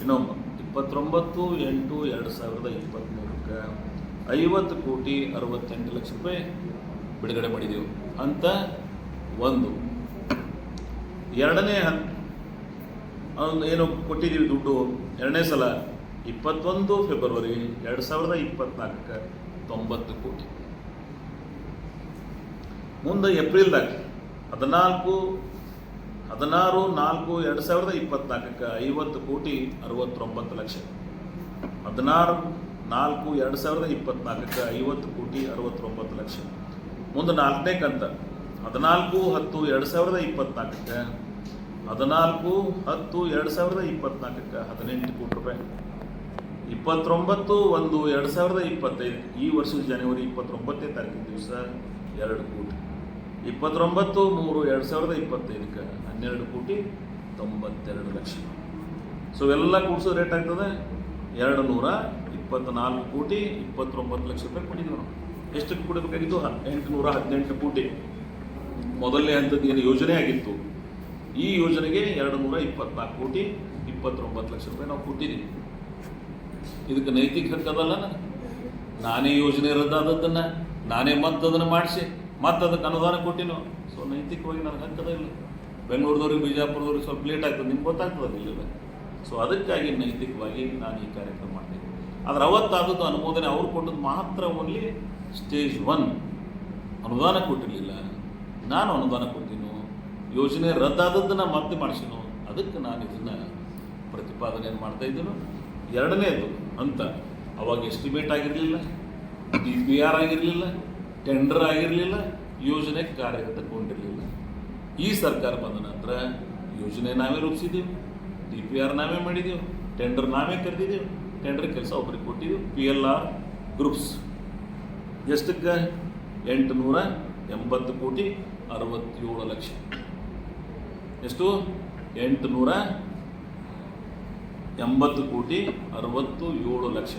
ಇನ್ನೊಮ್ಮೆ ಇಪ್ಪತ್ತೊಂಬತ್ತು ಎಂಟು ಎರಡು ಸಾವಿರದ ಇಪ್ಪತ್ತ್ಮೂರಕ್ಕೆ ಐವತ್ತು ಕೋಟಿ ಅರವತ್ತೆಂಟು ಲಕ್ಷ ರೂಪಾಯಿ ಬಿಡುಗಡೆ ಮಾಡಿದೆವು. ಅಂತ ಒಂದು. ಎರಡನೇ ಹಂತ ಏನು ಕೊಟ್ಟಿದ್ದೀವಿ ದುಡ್ಡು. ಎರಡನೇ ಸಲ ಇಪ್ಪತ್ತೊಂದು ಫೆಬ್ರವರಿ ಎರಡು ಸಾವಿರದ ಇಪ್ಪತ್ತ್ನಾಲ್ಕಕ್ಕೆ ತೊಂಬತ್ತು ಕೋಟಿ. ಮುಂದೆ ಏಪ್ರಿಲ್ದಾಗ ಹದಿನಾಲ್ಕು, ಹದಿನಾರು, ನಾಲ್ಕು, ಎರಡು ಸಾವಿರದ ಇಪ್ಪತ್ನಾಲ್ಕಕ್ಕೆ ಐವತ್ತು ಕೋಟಿ ಅರವತ್ತೊಂಬತ್ತು ಲಕ್ಷ. ಹದಿನಾರು, ನಾಲ್ಕು, ಎರಡು ಸಾವಿರದ ಇಪ್ಪತ್ನಾಲ್ಕಕ್ಕೆ ಐವತ್ತು ಕೋಟಿ ಅರವತ್ತೊಂಬತ್ತು ಲಕ್ಷ. ಮುಂದೆ ನಾಲ್ಕನೇ ಕಂತ, ಹದಿನಾಲ್ಕು, ಹತ್ತು, ಎರಡು ಸಾವಿರದ ಇಪ್ಪತ್ತ್ನಾಲ್ಕಕ್ಕೆ ಹದಿನಾಲ್ಕು, ಹತ್ತು, ಎರಡು ಸಾವಿರದ ಇಪ್ಪತ್ನಾಲ್ಕಕ್ಕೆ ಹದಿನೆಂಟು ಕೋಟಿ ರೂಪಾಯಿ. ಇಪ್ಪತ್ತೊಂಬತ್ತು, ಒಂದು, ಎರಡು ಸಾವಿರದ ಇಪ್ಪತ್ತೈದು. ಈ ವರ್ಷದ ಜನವರಿ ಇಪ್ಪತ್ತೊಂಬತ್ತನೇ ತಾರೀಕು ದಿವಸ ಎರಡು ಕೋಟಿ. ಇಪ್ಪತ್ತೊಂಬತ್ತು, ಮೂರು, ಎರಡು ಸಾವಿರದ ಇಪ್ಪತ್ತೈದಕ್ಕೆ ಹನ್ನೆರಡು ಕೋಟಿ, ತೊಂಬತ್ತೆರಡು ಲಕ್ಷ. ಸೊ ಇವೆಲ್ಲ ಕೂಡಿಸೋ ರೇಟ್ ಆಗ್ತದೆ. ಎರಡು ನೂರ ಇಪ್ಪತ್ತ್ನಾಲ್ಕು ಕೋಟಿ, ಇಪ್ಪತ್ತೊಂಬತ್ತು ಲಕ್ಷ ರೂಪಾಯಿ ಕೊಟ್ಟಿದ್ದೀವಿ ನಾವು. ಎಷ್ಟಕ್ಕೆ ಕೊಡಬೇಕಾಗಿತ್ತು? ಎಂಟುನೂರ ಹದಿನೆಂಟು ಕೋಟಿ. ಮೊದಲನೇ ಹಂತದ ಏನು ಯೋಜನೆ ಆಗಿತ್ತು. ಈ ಯೋಜನೆಗೆ ಎರಡು ನೂರ ಇಪ್ಪತ್ನಾಲ್ಕು ಕೋಟಿ, ಇಪ್ಪತ್ತೊಂಬತ್ತು ಲಕ್ಷ ರೂಪಾಯಿ ನಾವು ಕೊಟ್ಟಿದ್ದೀವಿ. ಇದಕ್ಕೆ ನೈತಿಕ ಹಕ್ಕದಲ್ಲ ನನಗೆ. ನಾನೇ ಯೋಜನೆ ರದ್ದಾದದ್ದನ್ನು, ನಾನೇ ಮತ್ತೆ ಅದನ್ನು ಮಾಡಿಸಿ ಮತ್ತೆ ಅದಕ್ಕೆ ಅನುದಾನ ಕೊಟ್ಟಿನೋ ಸೊ ನೈತಿಕವಾಗಿ ನನಗೆ ಹಕ್ಕದ ಇಲ್ಲ. ಬೆಂಗಳೂರದವ್ರಿಗೆ, ಬಿಜಾಪುರದವ್ರಿಗೆ ಸ್ವಲ್ಪ ಲೇಟ್ ಆಗ್ತದೆ. ನಿಮ್ಗೆ ಗೊತ್ತಾಗ್ತದೆ ಇಲ್ಲ ಸೊ ಅದಕ್ಕಾಗಿ ನೈತಿಕವಾಗಿ ನಾನು ಈ ಕಾರ್ಯಕ್ರಮ ಮಾಡ್ತೀನಿ ಆದ್ರೆ ಅವತ್ತಾದದ್ದು ಅನುಮೋದನೆ ಅವ್ರು ಕೊಟ್ಟದ್ದು ಮಾತ್ರ ಓನ್ಲಿ ಸ್ಟೇಜ್ ಒನ್ ಅನುದಾನ ಕೊಟ್ಟಿರಲಿಲ್ಲ. ನಾನು ಅನುದಾನ ಕೊಟ್ಟಿನು ಯೋಜನೆ ರದ್ದಾದದ್ದನ್ನು ಮತ್ತೆ ಮಾಡಿಸಿದ್ನು. ಅದಕ್ಕೆ ನಾನು ಇದನ್ನು ಪ್ರತಿಪಾದನೆಯನ್ನು ಮಾಡ್ತಾ ಇದ್ದೇನೆ? ಎರಡನೇದು ಅಂತ, ಅವಾಗ ಎಸ್ಟಿಮೇಟ್ ಆಗಿರಲಿಲ್ಲ ಡಿ ಪಿ ಆರ್ ಆಗಿರಲಿಲ್ಲ ಟೆಂಡರ್ ಆಗಿರಲಿಲ್ಲ, ಯೋಜನೆ ಕಾರ್ಯಗತಗೊಂಡಿರಲಿಲ್ಲ. ಈ ಸರ್ಕಾರ ಬಂದ ನಂತರ ಯೋಜನೆ ನಾವೇ ರೂಪಿಸಿದ್ದೀವಿ ಡಿ ಪಿ ಆರ್ ನಾವೇ ಮಾಡಿದ್ದೀವಿ ಟೆಂಡರ್ ನಾವೇ ಕರೆದಿದ್ದೀವಿ ಟೆಂಡರ್ ಕೆಲಸ ಒಬ್ಬರಿಗೆ ಕೊಟ್ಟಿದ್ದೀವಿ ಪಿ ಎಲ್ ಆರ್ ಗ್ರೂಪ್ಸ್ ಎಷ್ಟಕ್ಕೆ? ಎಂಟುನೂರ ಎಂಬತ್ತು ಕೋಟಿ ಅರವತ್ತೇಳು ಲಕ್ಷ. ಎಷ್ಟು? ಎಂಟುನೂರ ಎಂಬತ್ತು ಕೋಟಿ ಅರವತ್ತು ಏಳು ಲಕ್ಷ.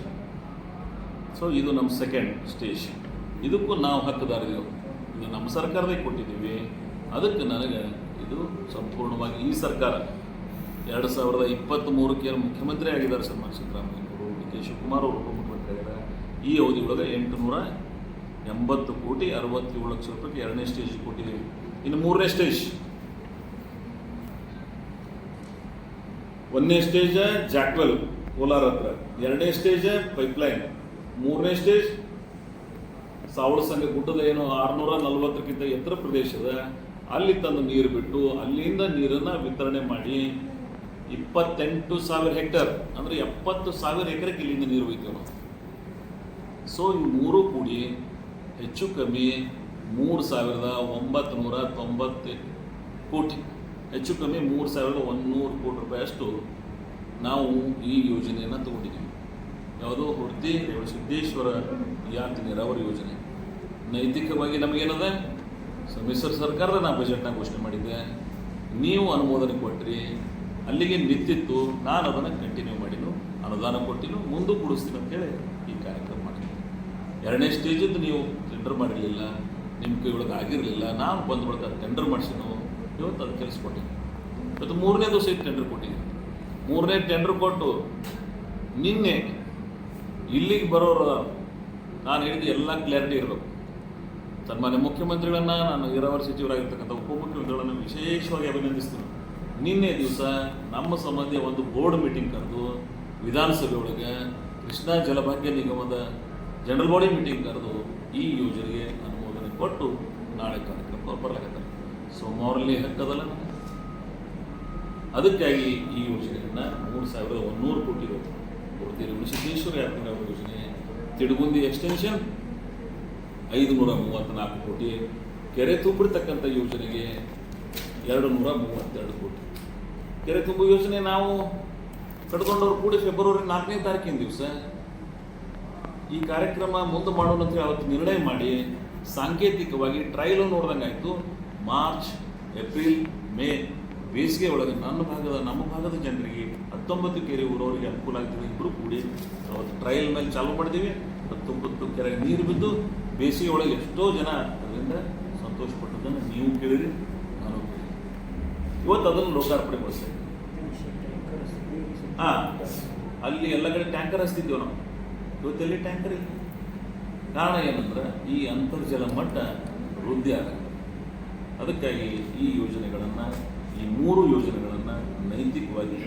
ಸೊ ಇದು ನಮ್ಮ ಸೆಕೆಂಡ್ ಸ್ಟೇಜ್ ಇದಕ್ಕೂ ನಾವು ಹಕ್ಕುದಾರಿದೆವು ಇದು ನಮ್ಮ ಸರ್ಕಾರದೇ ಕೊಟ್ಟಿದ್ದೀವಿ. ಅದಕ್ಕೆ ನನಗೆ ಇದು ಸಂಪೂರ್ಣವಾಗಿ ಈ ಸರ್ಕಾರ. ಎರಡು ಸಾವಿರದ ಇಪ್ಪತ್ತ್ ಮೂರಕ್ಕೆ ಏನು ಮುಖ್ಯಮಂತ್ರಿ ಆಗಿದ್ದಾರೆ ಸನ್ಮಾನ್ ಸಿದ್ದರಾಮಯ್ಯವರು ಡಿ ಕೆ ಶಿವಕುಮಾರ್ ಅವರು ಉಪಮುಖ್ಯಮಂತ್ರಿ ಆಗಿದ್ದಾರೆ. ಈ ಅವಧಿ ಒಳಗೆ ಎಂಟುನೂರ ಎಂಬತ್ತು ಕೋಟಿ ಅರವತ್ತೇಳು ಲಕ್ಷ ರೂಪಾಯಿಗೆ ಎರಡನೇ ಸ್ಟೇಜ್ ಕೊಟ್ಟಿದ್ದೀವಿ. ಇನ್ನು ಮೂರನೇ ಸ್ಟೇಜ್ ಒಂದನೇ ಸ್ಟೇಜ್ ಜಾಕ್ವೆಲ್ ಕೋಲಾರ ಹತ್ರ. ಎರಡನೇ ಸ್ಟೇಜ್ ಪೈಪ್ಲೈನ್ ಮೂರನೇ ಸ್ಟೇಜ್ ಸಾವಳ ಸಂಘ ಗುಡ್ಡದ ಏನು ಆರುನೂರ ನಲವತ್ತಕ್ಕಿಂತ ಎತ್ತರ ಪ್ರದೇಶದ ಅಲ್ಲಿ ತಂದು ನೀರು ಬಿಟ್ಟು ಅಲ್ಲಿಂದ ನೀರನ್ನು ವಿತರಣೆ ಮಾಡಿ ಇಪ್ಪತ್ತೆಂಟು ಸಾವಿರ ಹೆಕ್ಟರ್, ಅಂದರೆ ಎಪ್ಪತ್ತು ಸಾವಿರ ಎಕರೆಗೆ ಇಲ್ಲಿಂದ ನೀರು ಒಯ್ತೇವೆ ಸೊ ಇವು ಮೂರು ಕೂಡಿ ಹೆಚ್ಚು ಕಮ್ಮಿ ಮೂರು ಸಾವಿರದ ಒಂಬತ್ತು ನೂರ ತೊಂಬತ್ತು ಕೋಟಿ. ಹೆಚ್ಚು ಕಮ್ಮಿ ಮೂರು ಸಾವಿರದ ಒಂದುನೂರು ಕೋಟಿ ರೂಪಾಯಿಯಷ್ಟು ನಾವು ಈ ಯೋಜನೆಯನ್ನು ತಗೊಂಡಿದ್ದೀವಿ. ಯಾವುದೋ ಹುಡ್ತಿ ಸಿದ್ದೇಶ್ವರ ಯಾತ್ರಿ ನೀರಾವರಿ ಯೋಜನೆ. ನೈತಿಕವಾಗಿ ನಮಗೇನದ? ಸಮ್ಮಿಶ್ರ ಸರ್ಕಾರದ ನಾ ಬಜೆಟ್ನ ಘೋಷಣೆ ಮಾಡಿದ್ದೆ. ನೀವು ಅನುಮೋದನೆ ಕೊಟ್ಟಿರಿ ಅಲ್ಲಿಗೆ ನಿಂತಿತ್ತು, ನಾನು ಅದನ್ನು ಕಂಟಿನ್ಯೂ ಮಾಡಿನು ಅನುದಾನ ಕೊಟ್ಟಿನು ಮುಂದೂ ಕೊಡಿಸ್ತೀನಿ ಅಂತೇಳಿ ಈ ಕಾರ್ಯಕ್ರಮ ಮಾಡಿದ್ದೆ ಎರಡನೇ ಸ್ಟೇಜಿಂದ ನೀವು ಟೆಂಡರ್ ಮಾಡಿರಲಿಲ್ಲ, ನಿಮ್ಮ ಕೈ ಒಳಗೆ ಆಗಿರಲಿಲ್ಲ, ನಾನು ಬಂದ ಟೆಂಡರ್ ಮಾಡಿಸಿ ನಾವು ಇವತ್ತು ಅದು ಕೆಲಸ ಕೊಟ್ಟಿವಿ ಇವತ್ತು ಮೂರನೇ ದಿವಸ ಟೆಂಡರ್ ಕೊಟ್ಟಿದ್ದೀನಿ ಮೂರನೇ ಟೆಂಡರ್ ಕೊಟ್ಟು ನಿನ್ನೆ ಇಲ್ಲಿಗೆ ಬರೋರು ನಾನು ಹೇಳಿದ ಎಲ್ಲ ಕ್ಲಾರಿಟಿ ಇರಬೇಕು. ಸನ್ಮಾನ್ಯ ಮುಖ್ಯಮಂತ್ರಿಗಳನ್ನ ನಾನು ನೀರಾವರಿ ಸಚಿವರಾಗಿರ್ತಕ್ಕಂಥ ಉಪಮುಖ್ಯಮಂತ್ರಿಗಳನ್ನು ವಿಶೇಷವಾಗಿ ಅಭಿನಂದಿಸ್ತೀನಿ. ನಿನ್ನೆ ದಿವಸ ನಮ್ಮ ಸಂಬಂಧಿಯ ಒಂದು ಬೋರ್ಡ್ ಮೀಟಿಂಗ್ ಕರೆದು ವಿಧಾನಸಭೆ ಒಳಗೆ ಕೃಷ್ಣಾ ಜಲಭಾಗ್ಯ ನಿಗಮದ ಜನರಲ್ ಬಾಡಿ ಮೀಟಿಂಗ್ ಕರೆದು ಈ ಯೋಜನೆಗೆ ಅನುಮೋದನೆ ಕೊಟ್ಟು ನಾಳೆ ಕಾರ್ಯಕ್ರಮ ಬರಲಾಗತ್ತಾರೆ ಸೋಮವಾರಲ್ಲಿ ಹಕ್ಕದಲ್ಲ. ಅದಕ್ಕಾಗಿ ಈ ಯೋಜನೆಯನ್ನು ಮೂರು ಸಾವಿರದ ಒಂದೂರು ಕೋಟಿ ಕೊಡ್ತೀರಿ. ಉಳಿಸಿದ್ದೇಶ್ವರ ಯಾತ್ರೆ ಯೋಜನೆ ತಿಡುಗುಂದಿ ಎಕ್ಸ್ಟೆನ್ಷನ್ ಐದು ನೂರ ಮೂವತ್ತ್ನಾಲ್ಕು ಕೋಟಿ. ಕೆರೆ ತುಂಬಿರ್ತಕ್ಕಂಥ ಯೋಜನೆಗೆ ಎರಡು ನೂರ ಮೂವತ್ತೆರಡು ಕೋಟಿ. ಕೆರೆ ತುಂಬು ಯೋಜನೆ ನಾವು ಕಟ್ಕೊಂಡವ್ರು ಕೂಡ ಫೆಬ್ರವರಿ ನಾಲ್ಕನೇ ತಾರೀಕಿನ ದಿವಸ ಈ ಕಾರ್ಯಕ್ರಮ ಮುಂದೆ ಮಾಡೋಣ ಅಂತ ಹೇಳಿ ಅವತ್ತು ನಿರ್ಣಯ ಮಾಡಿ ಸಾಂಕೇತಿಕವಾಗಿ ಟ್ರಯಲ್ ನೋಡ್ದಂಗಾಯ್ತು. ಮಾರ್ಚ್, ಏಪ್ರಿಲ್, ಮೇ ಬೇಸಿಗೆ ಒಳಗೆ ನನ್ನ ಭಾಗದ, ನಮ್ಮ ಭಾಗದ ಜನರಿಗೆ ಹತ್ತೊಂಬತ್ತು ಕೆರೆ ಊರವರಿಗೆ ಅನುಕೂಲ ಆಗ್ತದೆ. ಇಬ್ಬರು ಕೂಡಿ ಅವತ್ತು ಟ್ರಯಲ್ ಮೇಲೆ ಚಾಲೂ ಮಾಡಿದ್ದೀವಿ. ಹತ್ತೊಂಬತ್ತು ಕೆರೆ ನೀರು ಬಿದ್ದು ಬೇಸಿಗೆ ಒಳಗೆ ಎಷ್ಟೋ ಜನ ಅದರಿಂದ ಸಂತೋಷಪಟ್ಟದನ್ನು ನೀವು ಕೇಳಿರಿ, ನಾನು ಕೇಳಿ ಇವತ್ತು ಅದನ್ನು ಲೋಕಾರ್ಪಣೆಗೊಳಿಸ್ತೇವೆ ಹಾಂ, ಅಲ್ಲಿ ಎಲ್ಲ ಕಡೆ ಟ್ಯಾಂಕರ್ ಹಚ್ತಿದ್ದೇವೆ ನಾವು. ಇವತ್ತೆಲ್ಲಿ ಟ್ಯಾಂಕರ್ ಇಲ್ಲ? ಕಾರಣ ಏನಂದ್ರೆ ಈ ಅಂತರ್ಜಲ ಮಟ್ಟ ವೃದ್ಧಿ ಆಗುತ್ತೆ. ಅದಕ್ಕಾಗಿ ಈ ಯೋಜನೆಗಳನ್ನು ಈ ಮೂರು ಯೋಜನೆಗಳನ್ನು ನೈತಿಕವಾಗಿ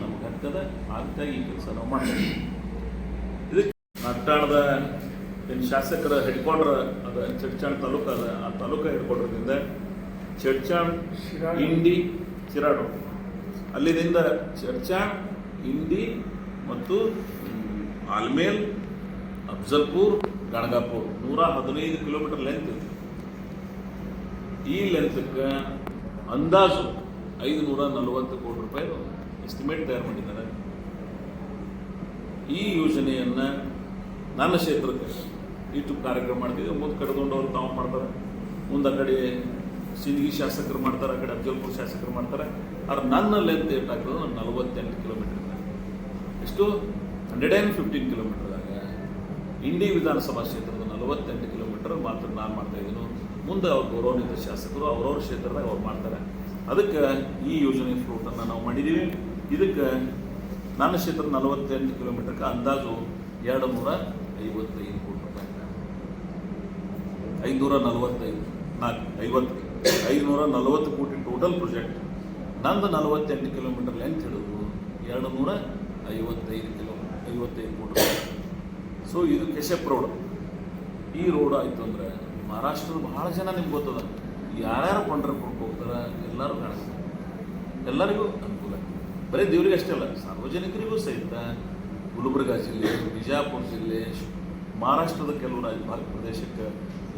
ನಮಗೆ ಹಕ್ಕದ ಅದಕ್ಕಾಗಿ ಈ ಕೆಲಸ ನಾವು ಮಾಡ್ತೀವಿ. ಇದಕ್ಕೆ ನಟ್ಟಾಣದ ಏನು ಶಾಸಕರ ಹೆಡ್ಕ್ವಾರ್ಟರ್ ಅದ ಚಡ್ಚಾಣ್ ತಾಲೂಕು ಅದ ಆ ತಾಲೂಕು ಹೆಡ್ಕ್ವಾರ್ಟರ್ದಿಂದ ಚಡ್ಚಾಣ್ ಇಂಡಿ ಚಿರಾಡು ಅಲ್ಲಿದಿಂದ ಚರ್ಚಾಣ್ ಇಂಡಿ ಮತ್ತು ಆಲ್ಮೇಲ್ ಅಫ್ಜಲ್ಪುರ್ ಗಣಗಾಪುರ್ ನೂರ ಹದಿನೈದು ಕಿಲೋಮೀಟರ್ ಲೆಂತ್ ಈ ಲೆಂತ್ಕ್ಕೆ ಅಂದಾಜು ಐದು ನೂರ ನಲವತ್ತು ಕೋಟಿ ರೂಪಾಯಿ ಎಸ್ಟಿಮೇಟ್ ತಯಾರು ಮಾಡಿದ್ದಾರೆ. ಈ ಯೋಜನೆಯನ್ನು ನನ್ನ ಕ್ಷೇತ್ರಕ್ಕೆ ಇಷ್ಟು ಕಾರ್ಯಕ್ರಮ ಮಾಡ್ತಿದ್ದೆ ಮುಂದೆ ಕಡ್ಕೊಂಡವ್ರು ತಾವು ಮಾಡ್ತಾರೆ. ಮುಂದೆ ಕಡೆ ಸಿಂದಗಿ ಶಾಸಕರು ಮಾಡ್ತಾರೆ, ಆ ಕಡೆ ಅಫಜಲ್ಪುರ ಶಾಸಕರು ಮಾಡ್ತಾರೆ. ಆದ್ರೆ ನನ್ನ ಲೆಂತ್ ಏಟಾಗ್ತದೆ ನಲವತ್ತೆಂಟು ಕಿಲೋಮೀಟರ್ ಎಷ್ಟು? ಹಂಡ್ರೆಡ್ ಆ್ಯಂಡ್ ಫಿಫ್ಟೀನ್ ಕಿಲೋಮೀಟರ್ದಾಗ ಇಂಡಿ ವಿಧಾನಸಭಾ ಕ್ಷೇತ್ರದ ನಲವತ್ತೆಂಟು ಕಿಲೋಮೀಟರ್ ಮಾತ್ರ ನಾನು ಮಾಡ್ತಾ ಇದ್ದೀನಿ. ಮುಂದೆ ಅವ್ರು ಗೌರವಾನ್ವಿತ ಶಾಸಕರು ಅವ್ರವ್ರ ಕ್ಷೇತ್ರದಾಗ ಅವ್ರು ಮಾಡ್ತಾರೆ. ಅದಕ್ಕೆ ಈ ಯೋಜನೆ ಫ್ಲೋಟನ್ನು ನಾವು ಮಾಡಿದ್ದೀವಿ ಇದಕ್ಕೆ ನನ್ನ ಕ್ಷೇತ್ರ ನಲವತ್ತೆಂಟು ಕಿಲೋಮೀಟರ್ಗೆ ಅಂದಾಜು ಎರಡು ನೂರ ಐವತ್ತೈದು ಕೋಟಿ ರೂಪಾಯಿ. ಐದುನೂರ ನಲವತ್ತೈದು ನಾಲ್ಕು, ಐವತ್ತು ಐದುನೂರ ನಲವತ್ತು ಕೋಟಿ ಟೋಟಲ್ ಪ್ರಾಜೆಕ್ಟ್ ನಂದು ನಲವತ್ತೆಂಟು ಕಿಲೋಮೀಟರ್ ಲೆಂತ್ ಹಿಡಿದು ಎರಡು ನೂರ ಐವತ್ತೈದು ಕಿಲೋ ಐವತ್ತೈದು ಕೋಟಿ ಸೊ ಇದು ಕೆಶಪ್ ರೋಡ್ ಈ ರೋಡ್ ಆಯಿತು ಅಂದರೆ ಮಹಾರಾಷ್ಟ್ರದ ಭಾಳ ಜನ ನಿಮ್ಗೆ ಗೊತ್ತದ. ಯಾರ್ಯಾರು ಪಂಡ್ರಪುರಕ್ಕೆ ಹೋಗ್ತಾರೆ ಎಲ್ಲರೂ ಕಾಣಿಸ್ತಾರೆ ಎಲ್ಲರಿಗೂ ಅನುಕೂಲ. ಬರೀ ದೇವರಿಗೆ ಅಷ್ಟೇ ಅಲ್ಲ, ಸಾರ್ವಜನಿಕರಿಗೂ ಸಹಿತ ಗುಲ್ಬರ್ಗಾ ಜಿಲ್ಲೆ, ಬಿಜಾಪುರ ಜಿಲ್ಲೆ, ಮಹಾರಾಷ್ಟ್ರದ ಕೆಲವು ರಾಜ್ಯ ಭಾಗ ಪ್ರದೇಶಕ್ಕೆ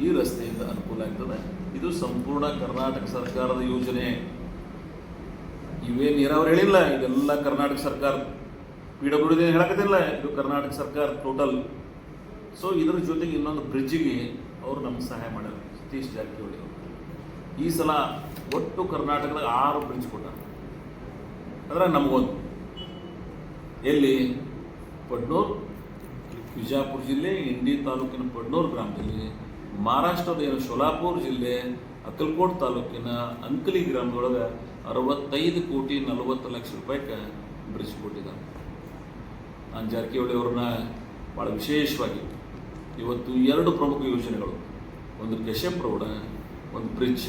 ಈ ರಸ್ತೆಯಿಂದ ಅನುಕೂಲ ಆಗ್ತದೆ. ಇದು ಸಂಪೂರ್ಣ ಕರ್ನಾಟಕ ಸರ್ಕಾರದ ಯೋಜನೆ. ಇವೇ ನೀರಾವರಿ ಹೇಳಿಲ್ಲ, ಇದೆಲ್ಲ ಕರ್ನಾಟಕ ಸರ್ಕಾರ ಪಿ ಹೇಳಕತ್ತಿಲ್ಲ, ಇದು ಕರ್ನಾಟಕ ಸರ್ಕಾರ ಟೋಟಲ್ ಸೊ ಇದರ ಜೊತೆಗೆ ಇನ್ನೊಂದು ಬ್ರಿಡ್ಜಿಗೆ ಅವರು ನಮ್ಗೆ ಸಹಾಯ ಮಾಡ್ಯಾರ ಸತೀಶ್ ಜಾರಕಿಹೊಳಿ ಅವರು. ಈ ಸಲ ಒಟ್ಟು ಕರ್ನಾಟಕದಾಗ ಆರು ಬ್ರಿಡ್ಜ್ ಕೊಟ್ಟಾರ. ಅದ್ರಾಗ ನಮಗೊಂದು. ಎಲ್ಲಿ? ಪಡ್ನೂರ್, ಬಿಜಾಪುರ ಜಿಲ್ಲೆ, ಇಂಡಿ ತಾಲೂಕಿನ ಪಡ್ನೂರ್ ಗ್ರಾಮದಲ್ಲಿ, ಮಹಾರಾಷ್ಟ್ರದ ಏನು ಶೋಲಾಪುರ ಜಿಲ್ಲೆ, ಅಕ್ಕಲ್ಕೋಟ್ ತಾಲೂಕಿನ ಅಂಕಲಿ ಗ್ರಾಮದೊಳಗೆ ಅರವತ್ತೈದು ಕೋಟಿ ನಲವತ್ತು ಲಕ್ಷ ರೂಪಾಯಿಗೆ ಬ್ರಿಡ್ಜ್ ಕೊಟ್ಟಿದ್ದಾರೆ. ನಾನು ಜಾರಕಿಹೊಳಿ ಅವ್ರನ್ನ ಭಾಳ ವಿಶೇಷವಾಗಿ ಇವತ್ತು ಎರಡು ಪ್ರಮುಖ ಯೋಜನೆಗಳು ಒಂದು ಕೆಶಪ್ ರೋಡ್, ಒಂದು ಬ್ರಿಡ್ಜ್.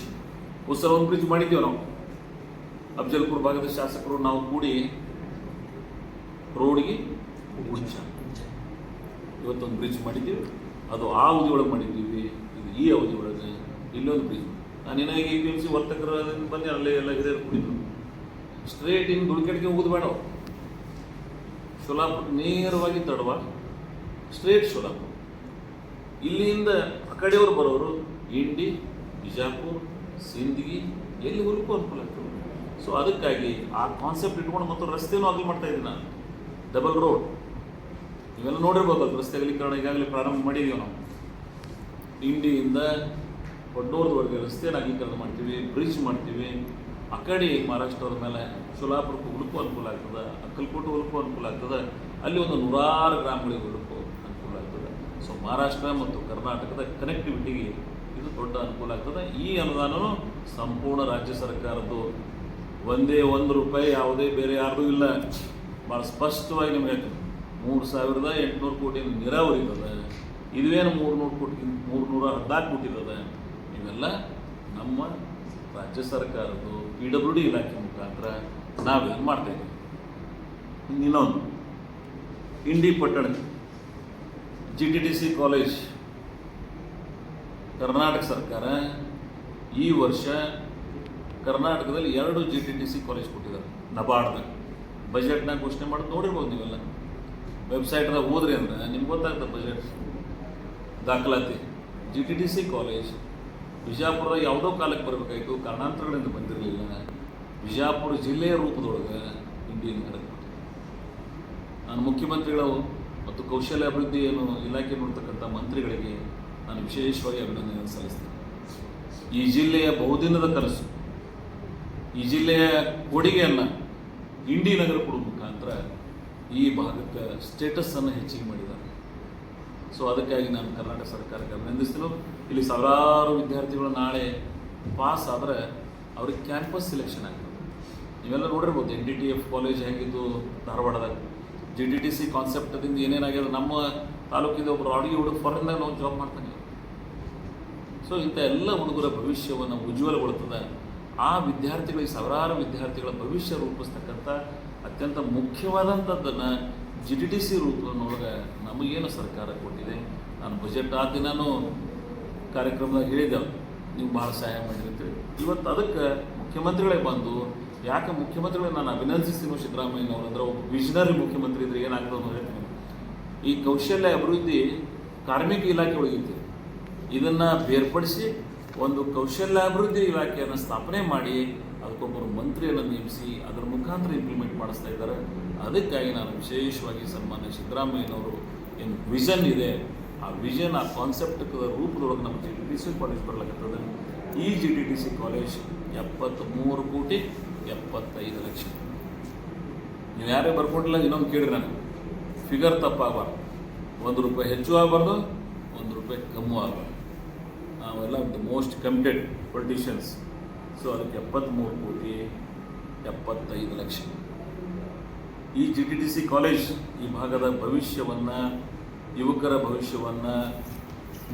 ಉತ್ಸವ ಒಂದು ಬ್ರಿಡ್ಜ್ ಮಾಡಿದ್ದೇವೆ ನಾವು. ಅಫಜಲ್ಪುರ ಭಾಗದ ಶಾಸಕರು, ನಾವು ಕೂಡಿ ರೋಡ್ಗೆ ಇವತ್ತು ಇವತ್ತೊಂದು ಬ್ರಿಡ್ಜ್ ಮಾಡಿದ್ದೀವಿ. ಅದು ಆ ಅವಧಿ ಒಳಗೆ ಮಾಡಿದ್ದೀವಿ. ಇದು ಈ ಅವಧಿ ಒಳಗೆ ಇಲ್ಲೊಂದು ಬ್ರಿಡ್ಜ್. ನಾನು ಏನಾಗಿ ಪಿ ಎಂ ಸಿ ವರ್ತಕರ ಬಂದು, ಅಲ್ಲೇ ಎಲ್ಲ ಹಿರಿಯರು ಕುಡಿದ್ರು. ಸ್ಟ್ರೇಟ್ ಇನ್ ದುಡ್ಕೆಟ್ಗೆ ಹೋಗೋದು ಬೇಡ ಶೋಲಾಪುರ ನೇರವಾಗಿ ತಡವ. ಸ್ಟ್ರೇಟ್ ಶೋಲಾಪುರ ಇಲ್ಲಿಂದ ಆ ಕಡೆಯವರು ಬರೋರು ಇಂಡಿ, ಬಿಜಾಪುರ್, ಸಿಂದಗಿ, ಎಲ್ಲಿ ಹೋಗ್ಲಿಕ್ಕೂ ಅನುಕೂಲ ಆಗ್ತದೆ. ಸೊ ಅದಕ್ಕಾಗಿ ಆ ಕಾನ್ಸೆಪ್ಟ್ ಇಟ್ಕೊಂಡು ಮತ್ತು ರಸ್ತೆನೂ ಆಗಲಿ ಮಾಡ್ತಾ ಇದ್ದೀನಿ ನಾನು. ಡಬಲ್ ರೋಡ್ ಇವೆಲ್ಲ ನೋಡಿರ್ಬೋದು ರಸ್ತೆ ಅಗಲೀಕರಣ ಈಗಾಗಲೇ ಪ್ರಾರಂಭ ಮಾಡಿದ್ದೀವಿ ನಾವು. ಇಂಡಿಯಿಂದ ಕೊಡ್ನೂರ್ವರೆಗೆ ರಸ್ತೆ ಅಗಲೀಕರಣ ಮಾಡ್ತೀವಿ ಬ್ರಿಡ್ಜ್ ಮಾಡ್ತೀವಿ. ಆ ಕಡೆ ಮಹಾರಾಷ್ಟ್ರದ ಮೇಲೆ ಶೋಲಾಪುರಕ್ಕೆ ಹುಡುಕು ಅನುಕೂಲ ಆಗ್ತದೆ ಅಕ್ಕಲ್ಕೋಟೆ ಹುಡುಕು ಅನುಕೂಲ ಆಗ್ತದೆ. ಅಲ್ಲಿ ಒಂದು ನೂರಾರು ಗ್ರಾಮಗಳಿಗೆ ಆಗ್ತದೆ ಸೊ ಮಹಾರಾಷ್ಟ್ರ ಮತ್ತು ಕರ್ನಾಟಕದ ಕನೆಕ್ಟಿವಿಟಿಗೆ ಇದು ದೊಡ್ಡ ಅನುಕೂಲ ಆಗ್ತದೆ. ಈ ಅನುದಾನವೂ ಸಂಪೂರ್ಣ ರಾಜ್ಯ ಸರ್ಕಾರದ್ದು. ಒಂದೇ ಒಂದು ರೂಪಾಯಿ ಯಾವುದೇ ಬೇರೆ ಯಾರು ಇಲ್ಲ. ಭಾಳ ಸ್ಪಷ್ಟವಾಗಿ ನಿಮಗೆ ಹೇಳ್ತೀನಿ. ಮೂರು ಸಾವಿರದ ಎಂಟುನೂರು ಕೋಟಿ ನೀರಾವರಿ ಇರ್ತದೆ. ಇದುವೇನು ಮೂರ್ನೂರು ಕೋಟಿ ಮೂರ್ನೂರ ಹದಿನಾಲ್ಕು ಕೋಟಿ ಇರ್ತದೆ. ಇವೆಲ್ಲ ನಮ್ಮ ರಾಜ್ಯ ಸರ್ಕಾರದ್ದು ಪಿ ಡಬ್ಲ್ಯೂ ಡಿ ಇಲಾಖೆ ಮುಖಾಂತರ ನಾವೇನು ಮಾಡ್ತೇವೆ ಇನ್ನೊಂದು ಇಂಡಿ ಪಟ್ಟಣ G T T C college Karnataka ಸರ್ಕಾರ ಈ ವರ್ಷ ಕರ್ನಾಟಕದಲ್ಲಿ ಎರಡು G T T C college ಕೊಟ್ಟಿದ್ದಾರೆ. ನಬಾರ್ಡ್ದಾಗ ಬಜೆಟ್ನ ಘೋಷಣೆ ಮಾಡೋದು ನೋಡಿರ್ಬೋದು ನೀವೆಲ್ಲ. ವೆಬ್ಸೈಟ್ದಾಗ ಹೋದ್ರಿ ಅಂದರೆ ನಿಮ್ಗೆ ಗೊತ್ತಾಗ್ತದೆ ಬಜೆಟ್ ದಾಖಲಾತಿ. G T T C college ಬಿಜಾಪುರದಾಗ ಯಾವುದೋ ಕಾಲಕ್ಕೆ ಬರಬೇಕಾಯಿತು, ಕಾರಣಾಂತರಗಳಿಂದ ಬಂದಿರಲಿಲ್ಲ. ಬಿಜಾಪುರ ಜಿಲ್ಲೆಯ ರೂಪದೊಳಗೆ ಇಂಡಿಯನ್ ಕಡೆ ನಾನು ಮುಖ್ಯಮಂತ್ರಿಗಳು ಮತ್ತು ಕೌಶಲ್ಯ ಅಭಿವೃದ್ಧಿ ಏನು ಇಲಾಖೆ ನೋಡ್ತಕ್ಕಂಥ ಮಂತ್ರಿಗಳಿಗೆ ನಾನು ವಿಶೇಷವಾಗಿ ಅಭಿನಂದನೆ ಸಲ್ಲಿಸ್ತೇನೆ. ಈ ಜಿಲ್ಲೆಯ ಬಹುದಿನದ ಕನಸು, ಈ ಜಿಲ್ಲೆಯ ಕೊಡುಗೆಯನ್ನು ಇಂಡಿ ನಗರ ಕೊಡುವ ಮುಖಾಂತರ ಈ ಭಾಗಕ್ಕೆ ಸ್ಟೇಟಸ್ಸನ್ನು ಹೆಚ್ಚಿಗೆ ಮಾಡಿದ್ದಾರೆ. ಸೊ ಅದಕ್ಕಾಗಿ ನಾನು ಕರ್ನಾಟಕ ಸರ್ಕಾರಕ್ಕೆ ಅಭಿನಂದಿಸ್ತೇನೆ ಇಲ್ಲಿ ಸಾವಿರಾರು ವಿದ್ಯಾರ್ಥಿಗಳು ನಾಳೆ ಪಾಸ್ ಆದರೆ ಅವ್ರಿಗೆ ಕ್ಯಾಂಪಸ್ ಸೆಲೆಕ್ಷನ್ ಆಗ್ತದೆ. ನೀವೆಲ್ಲ ನೋಡಿರ್ಬೋದು N D T F college ಹೇಗಿದ್ದು ಧಾರವಾಡದಾಗ. ಜಿ ಡಿ ಟಿ ಸಿ ಕಾನ್ಸೆಪ್ಟದಿಂದ ಏನೇನಾಗ್ಯದ ನಮ್ಮ ತಾಲೂಕಿಂದ ಒಬ್ಬರು ಅಡುಗೆ ಹುಡುಗ ಫಾರಿನ್ದಾಗ ನಾವು ಜಾಬ್ ಮಾಡ್ತಾನೆ. ಸೊ ಇಂಥ ಎಲ್ಲ ಹುಡುಗರ ಭವಿಷ್ಯವನ್ನು ಉಜ್ವಲಗೊಳ್ತದೆ ಆ ವಿದ್ಯಾರ್ಥಿಗಳಿಗೆ ಸಾವಿರಾರು ವಿದ್ಯಾರ್ಥಿಗಳ ಭವಿಷ್ಯ ರೂಪಿಸ್ತಕ್ಕಂಥ ಅತ್ಯಂತ ಮುಖ್ಯವಾದಂಥದ್ದನ್ನು ಜಿ ಡಿ ಟಿ ಸಿ ರೂಪದೊಳಗೆ ನಮಗೇನು ಸರ್ಕಾರ ಕೊಟ್ಟಿದೆ? ನಾನು ಬಜೆಟ್ ಆ ದಿನನೂ ಕಾರ್ಯಕ್ರಮದಾಗ ಹೇಳಿದ್ದೆ ನೀವು ಭಾಳ ಸಹಾಯ ಮಾಡಿರಿ ಇವತ್ತು ಅದಕ್ಕೆ ಮುಖ್ಯಮಂತ್ರಿಗಳೇ ಬಂದು ಯಾಕೆ ಮುಖ್ಯಮಂತ್ರಿಗಳು ನಾನು ಅಭಿನಂದಿಸ್ತೀನಿ ಸಿದ್ದರಾಮಯ್ಯನವರು ಅಂದ್ರೆ ಒಬ್ಬ ವಿಷನರಿ ಮುಖ್ಯಮಂತ್ರಿ ಇದ್ರೆ ಏನಾಗ್ತದೆ ಅಂತ ಹೇಳ್ತೀನಿ. ಈ ಕೌಶಲ್ಯ ಅಭಿವೃದ್ಧಿ ಕಾರ್ಮಿಕ ಇಲಾಖೆ ಒಳಗಿತ್ತು. ಇದನ್ನು ಬೇರ್ಪಡಿಸಿ ಒಂದು ಕೌಶಲ್ಯಾಭಿವೃದ್ಧಿ ಇಲಾಖೆಯನ್ನು ಸ್ಥಾಪನೆ ಮಾಡಿ ಅದಕ್ಕೊಬ್ಬರು ಮಂತ್ರಿಯನ್ನು ನೇಮಿಸಿ ಅದರ ಮುಖಾಂತರ ಇಂಪ್ಲಿಮೆಂಟ್ ಮಾಡಿಸ್ತಾ ಇದ್ದಾರೆ. ಅದಕ್ಕಾಗಿ ನಾನು ವಿಶೇಷವಾಗಿ ಸನ್ಮಾನ್ಯ ಸಿದ್ದರಾಮಯ್ಯನವರು ಏನು ವಿಷನ್ ಇದೆ, ಆ ವಿಷನ್ ಆ ಕಾನ್ಸೆಪ್ಟ್ ರೂಪದೊಳಗೆ ನಮ್ಮ G T T C college ಬರ್ಲಿಕ್ಕತ್ತದ ಈ G T T C college ಎಪ್ಪತ್ತ್ಮೂರು ಕೋಟಿ ಎಪ್ಪತ್ತೈದು ಲಕ್ಷ. ನೀವು ಯಾರೇ ಬರ್ಕೊಟ್ಟಿಲ್ಲ ಇನ್ನೊಂದು ಕೇಳಿರಿ ನಾನು ಫಿಗರ್ ತಪ್ಪಾಗಬಾರ್ದು. ಒಂದು ರೂಪಾಯಿ ಹೆಚ್ಚು ಆಗಬಾರ್ದು, ಒಂದು ರೂಪಾಯಿ ಕಮ್ಮು ಆಗಬಾರ್ದು. ನಾವೆಲ್ಲ the most committed politicians so ಅದಕ್ಕೆ ಎಪ್ಪತ್ತ್ಮೂರು ಕೋಟಿ, ಎಪ್ಪತ್ತೈದು ಲಕ್ಷ. ಈ G T T C college ಈ ಭಾಗದ ಭವಿಷ್ಯವನ್ನು, ಯುವಕರ ಭವಿಷ್ಯವನ್ನು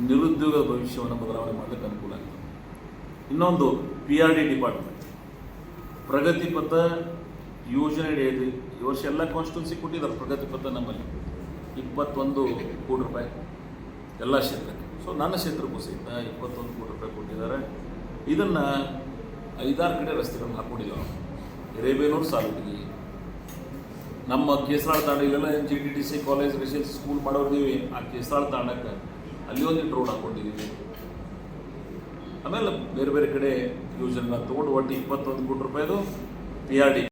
ನಿರುದ್ಯೋಗ ಭವಿಷ್ಯವನ್ನು ಬದಲಾವಣೆ ಮಾಡಲಿಕ್ಕೆ ಅನುಕೂಲ ಆಗ್ತದೆ. ಇನ್ನೊಂದು ಪಿ ಆರ್ ಡಿ ಡಿಪಾರ್ಟ್ಮೆಂಟ್ ಪ್ರಗತಿ ಪಥ ಯೋಜನೆ ಅಡಿಯಲ್ಲಿ ಈ ವರ್ಷ ಎಲ್ಲ ಕಾನ್ಸ್ಟಿಟ್ಯೂನ್ಸಿ ಕೊಟ್ಟಿದ್ದಾರೆ ಪ್ರಗತಿ ಪಥ ನಮ್ಮಲ್ಲಿ. ಇಪ್ಪತ್ತೊಂದು ಕೋಟಿ ರೂಪಾಯಿ ಎಲ್ಲ ಕ್ಷೇತ್ರಕ್ಕೆ. ಸೊ ನನ್ನ ಕ್ಷೇತ್ರಕ್ಕೂ ಸಹಿತ ಇಪ್ಪತ್ತೊಂದು ಕೋಟಿ ರೂಪಾಯಿ ಕೊಟ್ಟಿದ್ದಾರೆ. ಇದನ್ನು ಐದಾರು ಕಡೆ ರಸ್ತೆಗಳನ್ನು ಹಾಕ್ಕೊಂಡಿದ್ದೇವೆ ನಾವು. ಹಿರೇಬೇನೂರು ಸಾಲುಗಿ ನಮ್ಮ ಕೇಸರಾಳ ತಾಂಡ ಇಲ್ಲೆಲ್ಲ G T T C college school ಮಾಡೋರಿದ್ದೀವಿ ಆ ಕೇಸರಾಳ ತಾಂಡಕ್ಕೆ ಅಲ್ಲಿ ಒಂದಿಟ್ಟು ರೋಡ್ ಹಾಕ್ಕೊಂಡಿದ್ದೀವಿ ಆಮೇಲೆ ಬೇರೆ ಬೇರೆ ಕಡೆ ಯೋಜನೆ ತಗೊಂಡು ಒಟ್ಟು ಇಪ್ಪತ್ತೊಂದು ಕೋಟಿ ರೂಪಾಯಿದು ಪಿ ಆರ್ ಡಿ